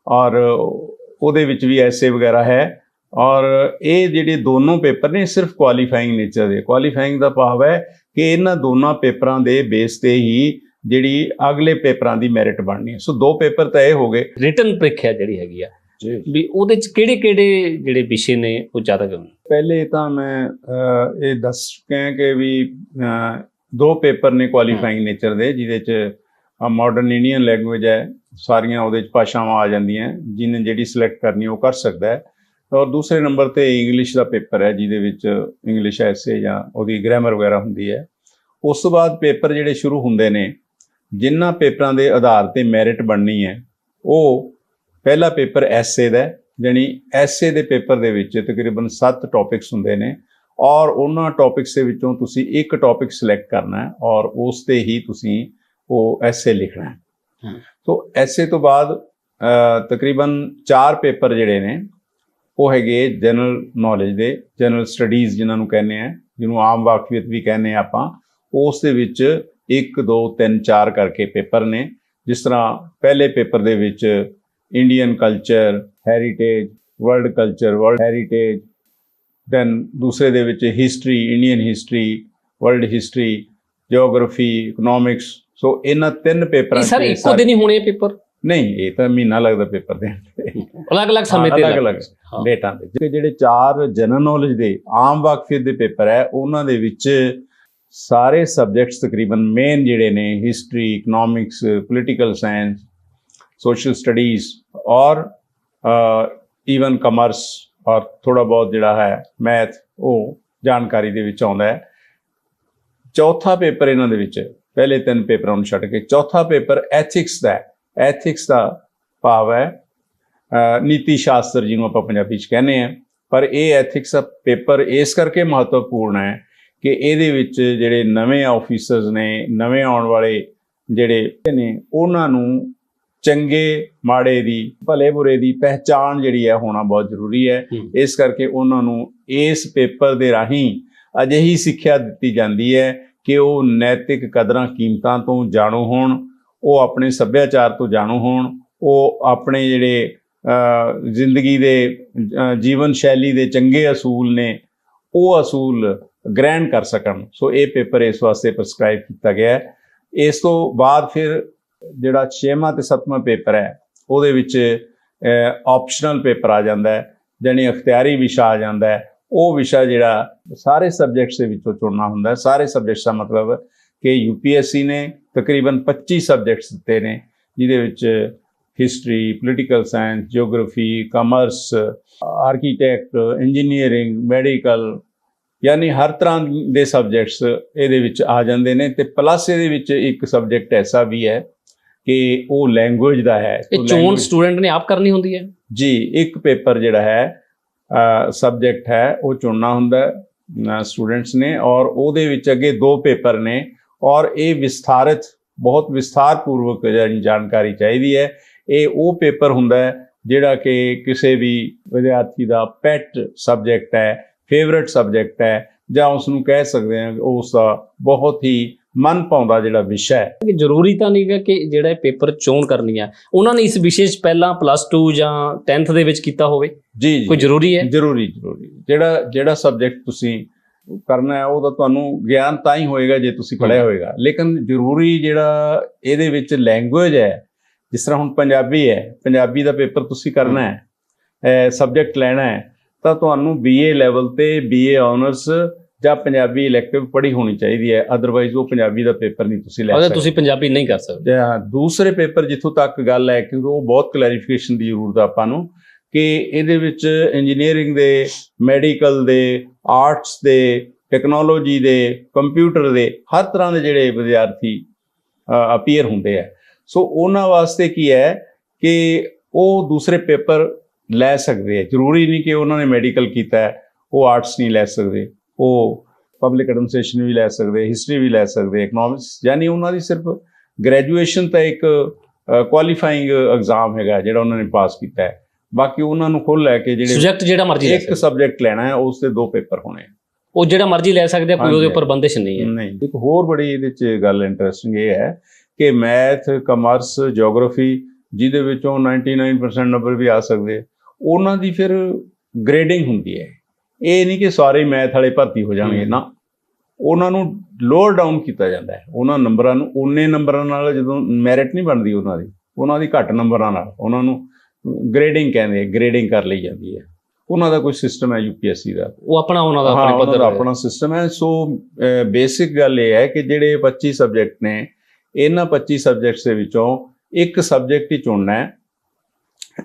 ਔਰ ਉਹਦੇ ਵਿੱਚ ਵੀ ਐਸੇ ਵਗੈਰਾ ਹੈ। ਔਰ ਇਹ ਜਿਹੜੇ ਦੋਨੋਂ ਪੇਪਰ ਨੇ ਸਿਰਫ ਕੁਆਲੀਫਾਈਂਗ ਨੇਚਰ ਦੇ। ਕੁਆਲੀਫਾਈਂਗ ਦਾ ਭਾਵ ਹੈ ਕਿ ਇਹਨਾਂ ਦੋਨਾਂ ਪੇਪਰਾਂ ਦੇ ਬੇਸ ਤੇ ਹੀ ਜਿਹੜੀ ਅਗਲੇ ਪੇਪਰਾਂ ਦੀ ਮੈਰਿਟ ਬਣਨੀ ਹੈ। ਸੋ ਦੋ ਪੇਪਰ ਤਾਂ ਇਹ ਹੋ ਗਏ। ਰਿਟਨ ਪ੍ਰੀਖਿਆ ਜਿਹੜੀ ਹੈਗੀ ਆ ਜੀ। ਵੀ ਉਹਦੇ ਚ ਕਿਹੜੇ ਕਿਹੜੇ ਜਿਹੜੇ ਵਿਸ਼ੇ ਨੇ ਉਹ ਜ਼ਿਆਦਾ ਕਰਨ ਪਹਿਲੇ ਤਾਂ ਮੈਂ ਇਹ ਦੱਸ ਕੇ ਕਿ ਵੀ ਦੋ ਪੇਪਰ ਨੇ ਕੁਆਲੀਫਾਈਂਗ ਨੇਚਰ ਦੇ ਜਿਹਦੇ ਚ ਮਾਡਰਨ ਇੰਡੀਅਨ ਲੈਂਗੁਏਜ ਹੈ ਸਾਰੀਆਂ ਉਹਦੇ ਚ ਭਾਸ਼ਾਵਾਂ ਆ ਜਾਂਦੀਆਂ ਜਿਹਨੇ ਜਿਹੜੀ ਸਿਲੈਕਟ ਕਰਨੀ ਉਹ ਕਰ ਸਕਦਾ ਹੈ। ਔਰ ਦੂਸਰੇ ਨੰਬਰ ਤੇ ਇੰਗਲਿਸ਼ ਦਾ ਪੇਪਰ ਹੈ ਜਿਹਦੇ ਵਿੱਚ ਇੰਗਲਿਸ਼ ਐਸੇ ਜਾਂ ਉਹਦੀ ਗ੍ਰਾਮਰ ਵਗੈਰਾ ਹੁੰਦੀ ਹੈ ਉਸ ਤੋਂ ਬਾਅਦ ਪੇਪਰ ਜਿਹੜੇ ਸ਼ੁਰੂ ਹੁੰਦੇ ਨੇ ਜਿਨ੍ਹਾਂ ਪੇਪਰਾਂ ਦੇ ਆਧਾਰ ਤੇ ਮੈਰਿਟ ਬਣਨੀ ਹੈ ਉਹ ਪਹਿਲਾ ਪੇਪਰ ਐਸੇ ਦਾ ਜਾਣੀ ਐਸੇ ਦੇ ਪੇਪਰ ਦੇ ਵਿੱਚ ਤਕਰੀਬਨ 7 ਟੌਪਿਕਸ ਹੁੰਦੇ ਨੇ ਔਰ ਉਹਨਾਂ ਟੌਪਿਕਸ ਦੇ ਵਿੱਚੋਂ ਤੁਸੀਂ ਇੱਕ ਟੌਪਿਕ ਸਿਲੈਕਟ ਕਰਨਾ ਹੈ ਔਰ ਉਸ ਤੇ ਹੀ ਤੁਸੀਂ ਉਹ ਐਸੇ ਲਿਖਣਾ ਹੈ। ਸੋ ਐਸੇ ਤੋਂ ਬਾਅਦ ਤਕਰੀਬਨ 4 ਪੇਪਰ ਜਿਹੜੇ ਨੇ ਉਹ ਹੈਗੇ ਜਨਰਲ ਨੌਲੇਜ ਦੇ ਜਨਰਲ ਸਟੱਡੀਜ਼ ਜਿਨ੍ਹਾਂ ਨੂੰ ਕਹਿੰਦੇ ਆ ਜਿਹਨੂੰ ਆਮ ਵਾਕਫੀਅਤ ਵੀ ਕਹਿੰਦੇ ਆ ਆਪਾਂ ਉਸ ਦੇ ਵਿੱਚ 1 2 3 4 ਕਰਕੇ ਪੇਪਰ ਨੇ। ਜਿਸ ਤਰ੍ਹਾਂ ਪਹਿਲੇ ਪੇਪਰ ਦੇ ਵਿੱਚ Indian culture heritage world culture world heritage then ਦੂਸਰੇ ਦੇ ਵਿੱਚ history Indian history world history geography economics so ਇਹਨਾਂ ਤਿੰਨ ਪੇਪਰਾਂ ਸਾਰੇ ਇੱਕੋ ਦਿਨ ਹੀ ਹੋਣੇ ਪੇਪਰ। ਨਹੀਂ ਇਹ ਤਾਂ ਮਹੀਨਾ ਲੱਗਦਾ ਪੇਪਰ ਦੇਣ ਤੇ। ਅਲੱਗ-ਅਲੱਗ ਸਮੇਂ ਤੇ ਅਲੱਗ ਅਲੱਗ ਹਾਂ। ਡੇਟਾਂ ਜਿਹੜੇ- ਜਿਹੜੇ ਚਾਰ ਜਨਰਲ ਨੌਲੇਜ ਦੇ ਆਮ ਵਾਕਫੀਅਤ ਦੇ ਪੇਪਰ ਹੈ ਉਹਨਾਂ ਦੇ ਵਿੱਚ ਸਾਰੇ ਸਬਜੈਕਟਸ ਤਕਰੀਬਨ ਮੇਨ ਜਿਹੜੇ ਨੇ history economics political science social studies ਔਰ ਈਵਨ ਕਮਰਸ ਔਰ ਥੋੜਾ ਬਹੁਤ ਜਿਹੜਾ ਹੈ ਮੈਥ ਉਹ ਜਾਣਕਾਰੀ ਦੇ ਵਿੱਚ ਆਉਂਦਾ ਹੈ। ਚੌਥਾ ਪੇਪਰ ਇਹਨਾਂ ਦੇ ਵਿੱਚ ਪਹਿਲੇ ਤਿੰਨ ਪੇਪਰਾਂ ਨੂੰ ਛੱਡ ਕੇ ਚੌਥਾ ਪੇਪਰ ਐਥਿਕਸ ਦਾ ਹੈ। ਐਥਿਕਸ ਦਾ ਭਾਵ ਹੈ ਨੀਤੀ ਸ਼ਾਸਤਰ ਜਿਹਨੂੰ ਆਪਾਂ ਪੰਜਾਬੀ ਚ ਕਹਿੰਦੇ ਆ ਪਰ ਇਹ ਐਥਿਕਸ ਦਾ ਪੇਪਰ ਇਸ ਕਰਕੇ ਮਹੱਤਵਪੂਰਨ ਹੈ ਕਿ ਇਹਦੇ ਵਿੱਚ ਜਿਹੜੇ ਨਵੇਂ ਆਫੀਸਰਸ ਨੇ ਨਵੇਂ ਆਉਣ ਵਾਲੇ ਜਿਹੜੇ ਨੇ ਉਹਨਾਂ ਨੂੰ ਚੰਗੇ ਮਾੜੇ ਦੀ ਭਲੇ ਬੁਰੇ ਦੀ ਪਹਿਚਾਣ ਜਿਹੜੀ ਹੈ ਹੋਣਾ ਬਹੁਤ ਜ਼ਰੂਰੀ ਹੈ। ਇਸ ਕਰਕੇ ਉਹਨਾਂ ਨੂੰ ਇਸ ਪੇਪਰ ਦੇ ਰਾਹੀਂ ਅਜਿਹੀ ਸਿੱਖਿਆ ਦਿੱਤੀ ਜਾਂਦੀ ਹੈ ਕਿ ਉਹ ਨੈਤਿਕ ਕਦਰਾਂ ਕੀਮਤਾਂ ਤੋਂ ਜਾਣੂ ਹੋਣ। ਉਹ ਆਪਣੇ ਸੱਭਿਆਚਾਰ ਤੋਂ ਜਾਣੂ ਹੋਣ, ਉਹ ਆਪਣੇ ਜਿਹੜੇ ਜ਼ਿੰਦਗੀ ਦੇ ਜੀਵਨ ਸ਼ੈਲੀ ਦੇ ਚੰਗੇ ਅਸੂਲ ਨੇ, ਉਹ ਅਸੂਲ ਗ੍ਰਹਿਣ ਕਰ ਸਕਣ। ਸੋ ਇਹ ਪੇਪਰ ਇਸ ਵਾਸਤੇ ਪ੍ਰਸਕ੍ਰਾਈਬ ਕੀਤਾ ਗਿਆ ਹੈ। ਇਸ ਤੋਂ ਬਾਅਦ ਫਿਰ ਜਿਹੜਾ 6ਵਾਂ ਤੇ 7ਵਾਂ ਪੇਪਰ ਹੈ, ਉਹਦੇ ਵਿੱਚ ਆਪਸ਼ਨਲ ਪੇਪਰ ਆ ਜਾਂਦਾ ਹੈ, ਜਾਣੀ ਅਖਤਿਆਰੀ ਵਿਸ਼ਾ ਆ ਜਾਂਦਾ ਹੈ। ਉਹ ਵਿਸ਼ਾ ਜਿਹੜਾ ਸਾਰੇ ਸਬਜੈਕਟਸ ਦੇ ਵਿੱਚੋਂ ਚੁਣਨਾ ਹੁੰਦਾ ਹੈ। ਸਾਰੇ ਸਬਜੈਕਟਸ ਦਾ ਮਤਲਬ ਕਿ ਯੂਪੀਐਸਸੀ ਨੇ ਤਕਰੀਬਨ 25 ਸਬਜੈਕਟਸ ਦਿੱਤੇ ਨੇ ਜਿਹਦੇ ਵਿੱਚ history political science geography commerce architect engineering medical ਯਾਨੀ ਹਰ ਤਰ੍ਹਾਂ ਦੇ ਸਬਜੈਕਟਸ ਇਹਦੇ ਵਿੱਚ ਆ ਜਾਂਦੇ ਨੇ ਤੇ ਪਲੱਸ ਇਹਦੇ ਵਿੱਚ ਇੱਕ ਸਬਜੈਕਟ ਐਸਾ ਵੀ ਹੈ ਕਿ ਉਹ ਲੈਂਗੁਏਜ ਦਾ ਹੈ। ਇਹ ਚੋਣ ਸਟੂਡੈਂਟ ਨੇ ਆਪ ਕਰਨੀ ਹੁੰਦੀ ਹੈ। ਜੀ ਇੱਕ ਪੇਪਰ ਜਿਹੜਾ ਹੈ ਸਬਜੈਕਟ ਹੈ ਉਹ ਚੁਣਨਾ ਹੁੰਦਾ ਹੈ ਸਟੂਡੈਂਟਸ ਨੇ ਔਰ ਉਹਦੇ ਵਿੱਚ ਅੱਗੇ ਦੋ ਪੇਪਰ ਨੇ ਔਰ ਇਹ ਵਿਸਥਾਰਿਤ ਬਹੁਤ ਵਿਸਥਾਰ ਪੂਰਵਕ ਜਿਹੜੀ ਜਾਣਕਾਰੀ ਚਾਹੀਦੀ ਹੈ। ਇਹ ਉਹ ਪੇਪਰ ਹੁੰਦਾ ਹੈ ਜਿਹੜਾ ਕਿ ਕਿਸੇ ਵੀ ਵਿਦਿਆਰਥੀ ਦਾ ਪੈਟ ਸਬਜੈਕਟ ਹੈ ਫੇਵਰਿਟ ਸਬਜੈਕਟ ਹੈ ਜਾਂ ਉਸ ਨੂੰ ਕਹਿ ਸਕਦੇ ਹਾਂ ਉਸ ਦਾ ਬਹੁਤ ਹੀ ਮਨ ਪਾਉਂਦਾ ਜਿਹੜਾ ਵਿਸ਼ਾ ਹੈ। ਕਿ ਜ਼ਰੂਰੀ ਤਾਂ ਨਹੀਂਗਾ ਕਿ ਜਿਹੜਾ ਇਹ ਪੇਪਰ ਚੋਣ ਕਰਨੀ ਆ। ਉਹਨਾਂ ਨੇ ਇਸ ਵਿਸ਼ੇ 'ਚ ਪਹਿਲਾਂ ਪਲੱਸ 2 ਜਾਂ 10th ਦੇ ਵਿੱਚ ਕੀਤਾ ਹੋਵੇ। ਜੀ ਕੋਈ ਜ਼ਰੂਰੀ ਹੈ? ਜ਼ਰੂਰੀ ਜ਼ਰੂਰੀ। ਜਿਹੜਾ ਜਿਹੜਾ ਸਬਜੈਕਟ ਤੁਸੀਂ ਕਰਨਾ ਹੈ ਉਹਦਾ ਤੁਹਾਨੂੰ ਗਿਆਨ ਤਾਂ ਹੀ ਹੋਏਗਾ ਜੇ ਤੁਸੀਂ ਪੜ੍ਹਿਆ ਹੋਏਗਾ। ਲੇਕਿਨ ਜ਼ਰੂਰੀ ਜਿਹੜਾ ਇਹਦੇ ਵਿੱਚ ਲੈਂਗੁਏਜ ਹੈ ਜਿਸ ਤਰ੍ਹਾਂ ਹੁਣ ਪੰਜਾਬੀ ਹੈ ਪੰਜਾਬੀ ਦਾ ਪੇਪਰ ਤੁਸੀਂ ਕਰਨਾ ਹੈ ਸਬਜੈਕਟ ਲੈਣਾ ਹੈ ਤਾਂ ਤੁਹਾਨੂੰ ਬੀਏ ਲੈਵਲ ਤੇ ਬੀਏ ਆਨਰਸ ਜਾਂ ਪੰਜਾਬੀ ਇਲੈਕਟਿਵ ਪੜ੍ਹੀ ਹੋਣੀ ਚਾਹੀਦੀ ਹੈ ਅਦਰਵਾਈਜ਼ ਉਹ ਪੰਜਾਬੀ ਦਾ ਪੇਪਰ ਨਹੀਂ ਤੁਸੀਂ ਲੈ ਸਕਦੇ। ਤੁਸੀਂ ਪੰਜਾਬੀ ਨਹੀਂ ਕਰ ਸਕਦੇ। ਜਾਂ ਦੂਸਰੇ ਪੇਪਰ ਜਿੱਥੋਂ ਤੱਕ ਗੱਲ ਹੈ ਕਿਉਂਕਿ ਉਹ ਬਹੁਤ ਕਲੈਰੀਫਿਕੇਸ਼ਨ ਦੀ ਜ਼ਰੂਰਤ ਆਪਾਂ ਨੂੰ ਕਿ ਇਹਦੇ ਵਿੱਚ ਇੰਜੀਨੀਅਰਿੰਗ ਦੇ ਮੈਡੀਕਲ ਦੇ ਆਰਟਸ ਦੇ ਟੈਕਨੋਲੋਜੀ ਦੇ ਕੰਪਿਊਟਰ ਦੇ ਹਰ ਤਰ੍ਹਾਂ ਦੇ ਜਿਹੜੇ ਵਿਦਿਆਰਥੀ ਅਪੀਅਰ ਹੁੰਦੇ ਆ। ਸੋ ਉਹਨਾਂ ਵਾਸਤੇ ਕੀ ਹੈ ਕਿ ਉਹ ਦੂਸਰੇ ਪੇਪਰ ਲੈ ਸਕਦੇ ਆ। ਜ਼ਰੂਰੀ ਨਹੀਂ ਕਿ ਉਹਨਾਂ ਨੇ ਮੈਡੀਕਲ ਕੀਤਾ ਹੈ, ਉਹ ਆਰਟਸ ਨਹੀਂ ਲੈ ਸਕਦੇ, ਉਹ ਪਬਲਿਕ ਐਡਮਿਨਿਸਟ੍ਰੇਸ਼ਨ ਵੀ ਲੈ ਸਕਦੇ ਹਿਸਟਰੀ ਵੀ ਲੈ ਸਕਦੇ ਇਕਨੋਮਿਕਸ ਯਾਨੀ ਉਹਨਾਂ ਦੀ ਸਿਰਫ ਗ੍ਰੈਜੂਏਸ਼ਨ ਤਾਂ ਇੱਕ ਕੁਆਲੀਫਾਈਂਗ ਐਗਜ਼ਾਮ ਹੈਗਾ ਜਿਹੜਾ ਉਹਨਾਂ ਨੇ ਪਾਸ ਕੀਤਾ ਹੈ। ਬਾਕੀ ਉਹਨਾਂ ਨੂੰ ਖੁੱਲ੍ਹ ਲੈ ਕੇ ਜਿਹੜੇ ਸਬਜੈਕਟ ਜਿਹੜਾ ਮਰਜ਼ੀ ਇੱਕ ਸਬਜੈਕਟ ਲੈਣਾ ਹੈ ਉਸ ਦੇ ਦੋ ਪੇਪਰ ਹੋਣੇ ਆ। ਉਹ ਜਿਹੜਾ ਮਰਜ਼ੀ ਲੈ ਸਕਦੇ ਆ, ਕੋਈ ਉਹਦੇ। ਉੱਪਰ ਬੰਦਿਸ਼ ਨਹੀਂ ਹੈ ਨਹੀਂ ਇੱਕ ਹੋਰ ਬੜੀ ਇਹਦੇ ਚ ਗੱਲ ਇੰਟਰਸਟਿੰਗ ਇਹ ਹੈ ਕਿ ਮੈਥ ਕਮਰਸ ਜੀਓਗ੍ਰਾਫੀ ਜਿਹਦੇ ਵਿੱਚੋਂ 99% ਨੰਬਰ ਵੀ ਆ ਸਕਦੇ ਉਹਨਾਂ ਦੀ ਫਿਰ ਗ੍ਰੇਡਿੰਗ ਹੁੰਦੀ ਹੈ ਇਹ ਨਹੀਂ ਕਿ ਸਾਰੇ ਮੈਥ ਵਾਲੇ ਭਰਤੀ ਹੋ ਜਾਣਗੇ। ਨਾ ਉਹਨਾਂ ਨੂੰ ਲੋਅਰ ਡਾਊਨ ਕੀਤਾ ਜਾਂਦਾ ਹੈ ਉਹਨਾਂ ਨੰਬਰਾਂ ਨੂੰ ਉਨੇ ਨੰਬਰਾਂ ਨਾਲ ਜਦੋਂ ਮੈਰਿਟ ਨਹੀਂ ਬਣਦੀ ਉਹਨਾਂ ਦੀ ਉਹਨਾਂ ਦੀ ਘੱਟ ਨੰਬਰਾਂ ਨਾਲ ਉਹਨਾਂ ਨੂੰ ਗ੍ਰੇਡਿੰਗ ਕਹਿੰਦੇ ਗ੍ਰੇਡਿੰਗ ਕਰ ਲਈ ਜਾਂਦੀ ਹੈ। ਉਹਨਾਂ ਦਾ ਕੋਈ ਸਿਸਟਮ ਹੈ ਯੂਪੀਐਸਸੀ ਦਾ। ਉਹ ਆਪਣਾ ਉਹਨਾਂ ਦਾ ਆਪਣੇ ਪੱਧਰ ਦਾ। ਆਪਣਾ ਸਿਸਟਮ ਹੈ। ਸੋ ਬੇਸਿਕ ਗੱਲ ਇਹ ਹੈ ਕਿ ਜਿਹੜੇ 25 ਸਬਜੈਕਟ ਨੇ ਇਹਨਾਂ 25 ਸਬਜੈਕਟਸ ਦੇ ਵਿੱਚੋਂ ਇੱਕ ਸਬਜੈਕਟ ਹੀ ਚੁਣਨਾ ਹੈ।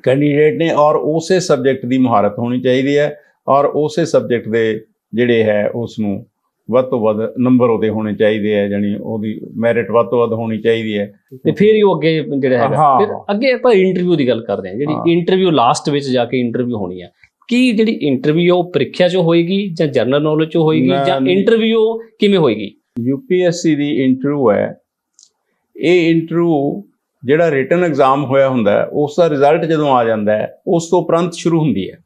ਕੈਂਡੀਡੇਟ ਨੇ ਔਰ ਉਸੇ ਸਬਜੈਕਟ ਦੀ ਮਹਾਰਤ ਹੋਣੀ ਚਾਹੀਦੀ ਹੈ ਔਰ ਉਸੇ ਸਬਜੈਕਟ ਦੇ ਜਿਹੜੇ ਹੈ ਉਸ ਨੂੰ ਵੱਧ ਤੋਂ ਵੱਧ ਨੰਬਰ ਉਹਦੇ ਹੋਣੇ ਚਾਹੀਦੇ ਹੈ ਜਾਨੀ ਉਹਦੀ ਮੈਰਿਟ ਵੱਧ ਤੋਂ ਵੱਧ ਹੋਣੀ ਚਾਹੀਦੀ ਹੈ ਤੇ ਫਿਰ ਹੀ ਉਹ ਅੱਗੇ ਜਿਹੜਾ ਹੈਗਾ। ਫਿਰ ਅੱਗੇ ਆਪਾਂ ਇੰਟਰਵਿਊ ਦੀ ਗੱਲ ਕਰਦੇ ਹਾਂ। ਜਿਹੜੀ ਇੰਟਰਵਿਊ ਲਾਸਟ ਵਿੱਚ ਜਾ ਕੇ ਇੰਟਰਵਿਊ ਹੋਣੀ ਹੈ ਕੀ ਜਿਹੜੀ ਇੰਟਰਵਿਊ ਉਹ ਪ੍ਰੀਖਿਆ 'ਚ ਹੋਏਗੀ ਜਾਂ ਜਨਰਲ ਨੌਲੇਜ 'ਚ ਹੋਏਗੀ ਜਾਂ। ਇੰਟਰਵਿਊ ਕਿਵੇਂ ਹੋਏਗੀ? ਯੂਪੀਐਸਸੀ ਦੀ ਇੰਟਰਵਿਊ ਹੈ। ਇਹ ਇੰਟਰਵਿਊ ਜਿਹੜਾ ਰਿਟਨ ਐਗਜ਼ਾਮ ਹੋਇਆ ਹੁੰਦਾ ਹੈ ਉਸ ਦਾ ਰਿਜ਼ਲਟ ਜਦੋਂ ਆ ਜਾਂਦਾ ਹੈ ਉਸ ਤੋਂ ਉਪਰੰਤ ਸ਼ੁਰੂ ਹੁੰਦੀ ਹੈ।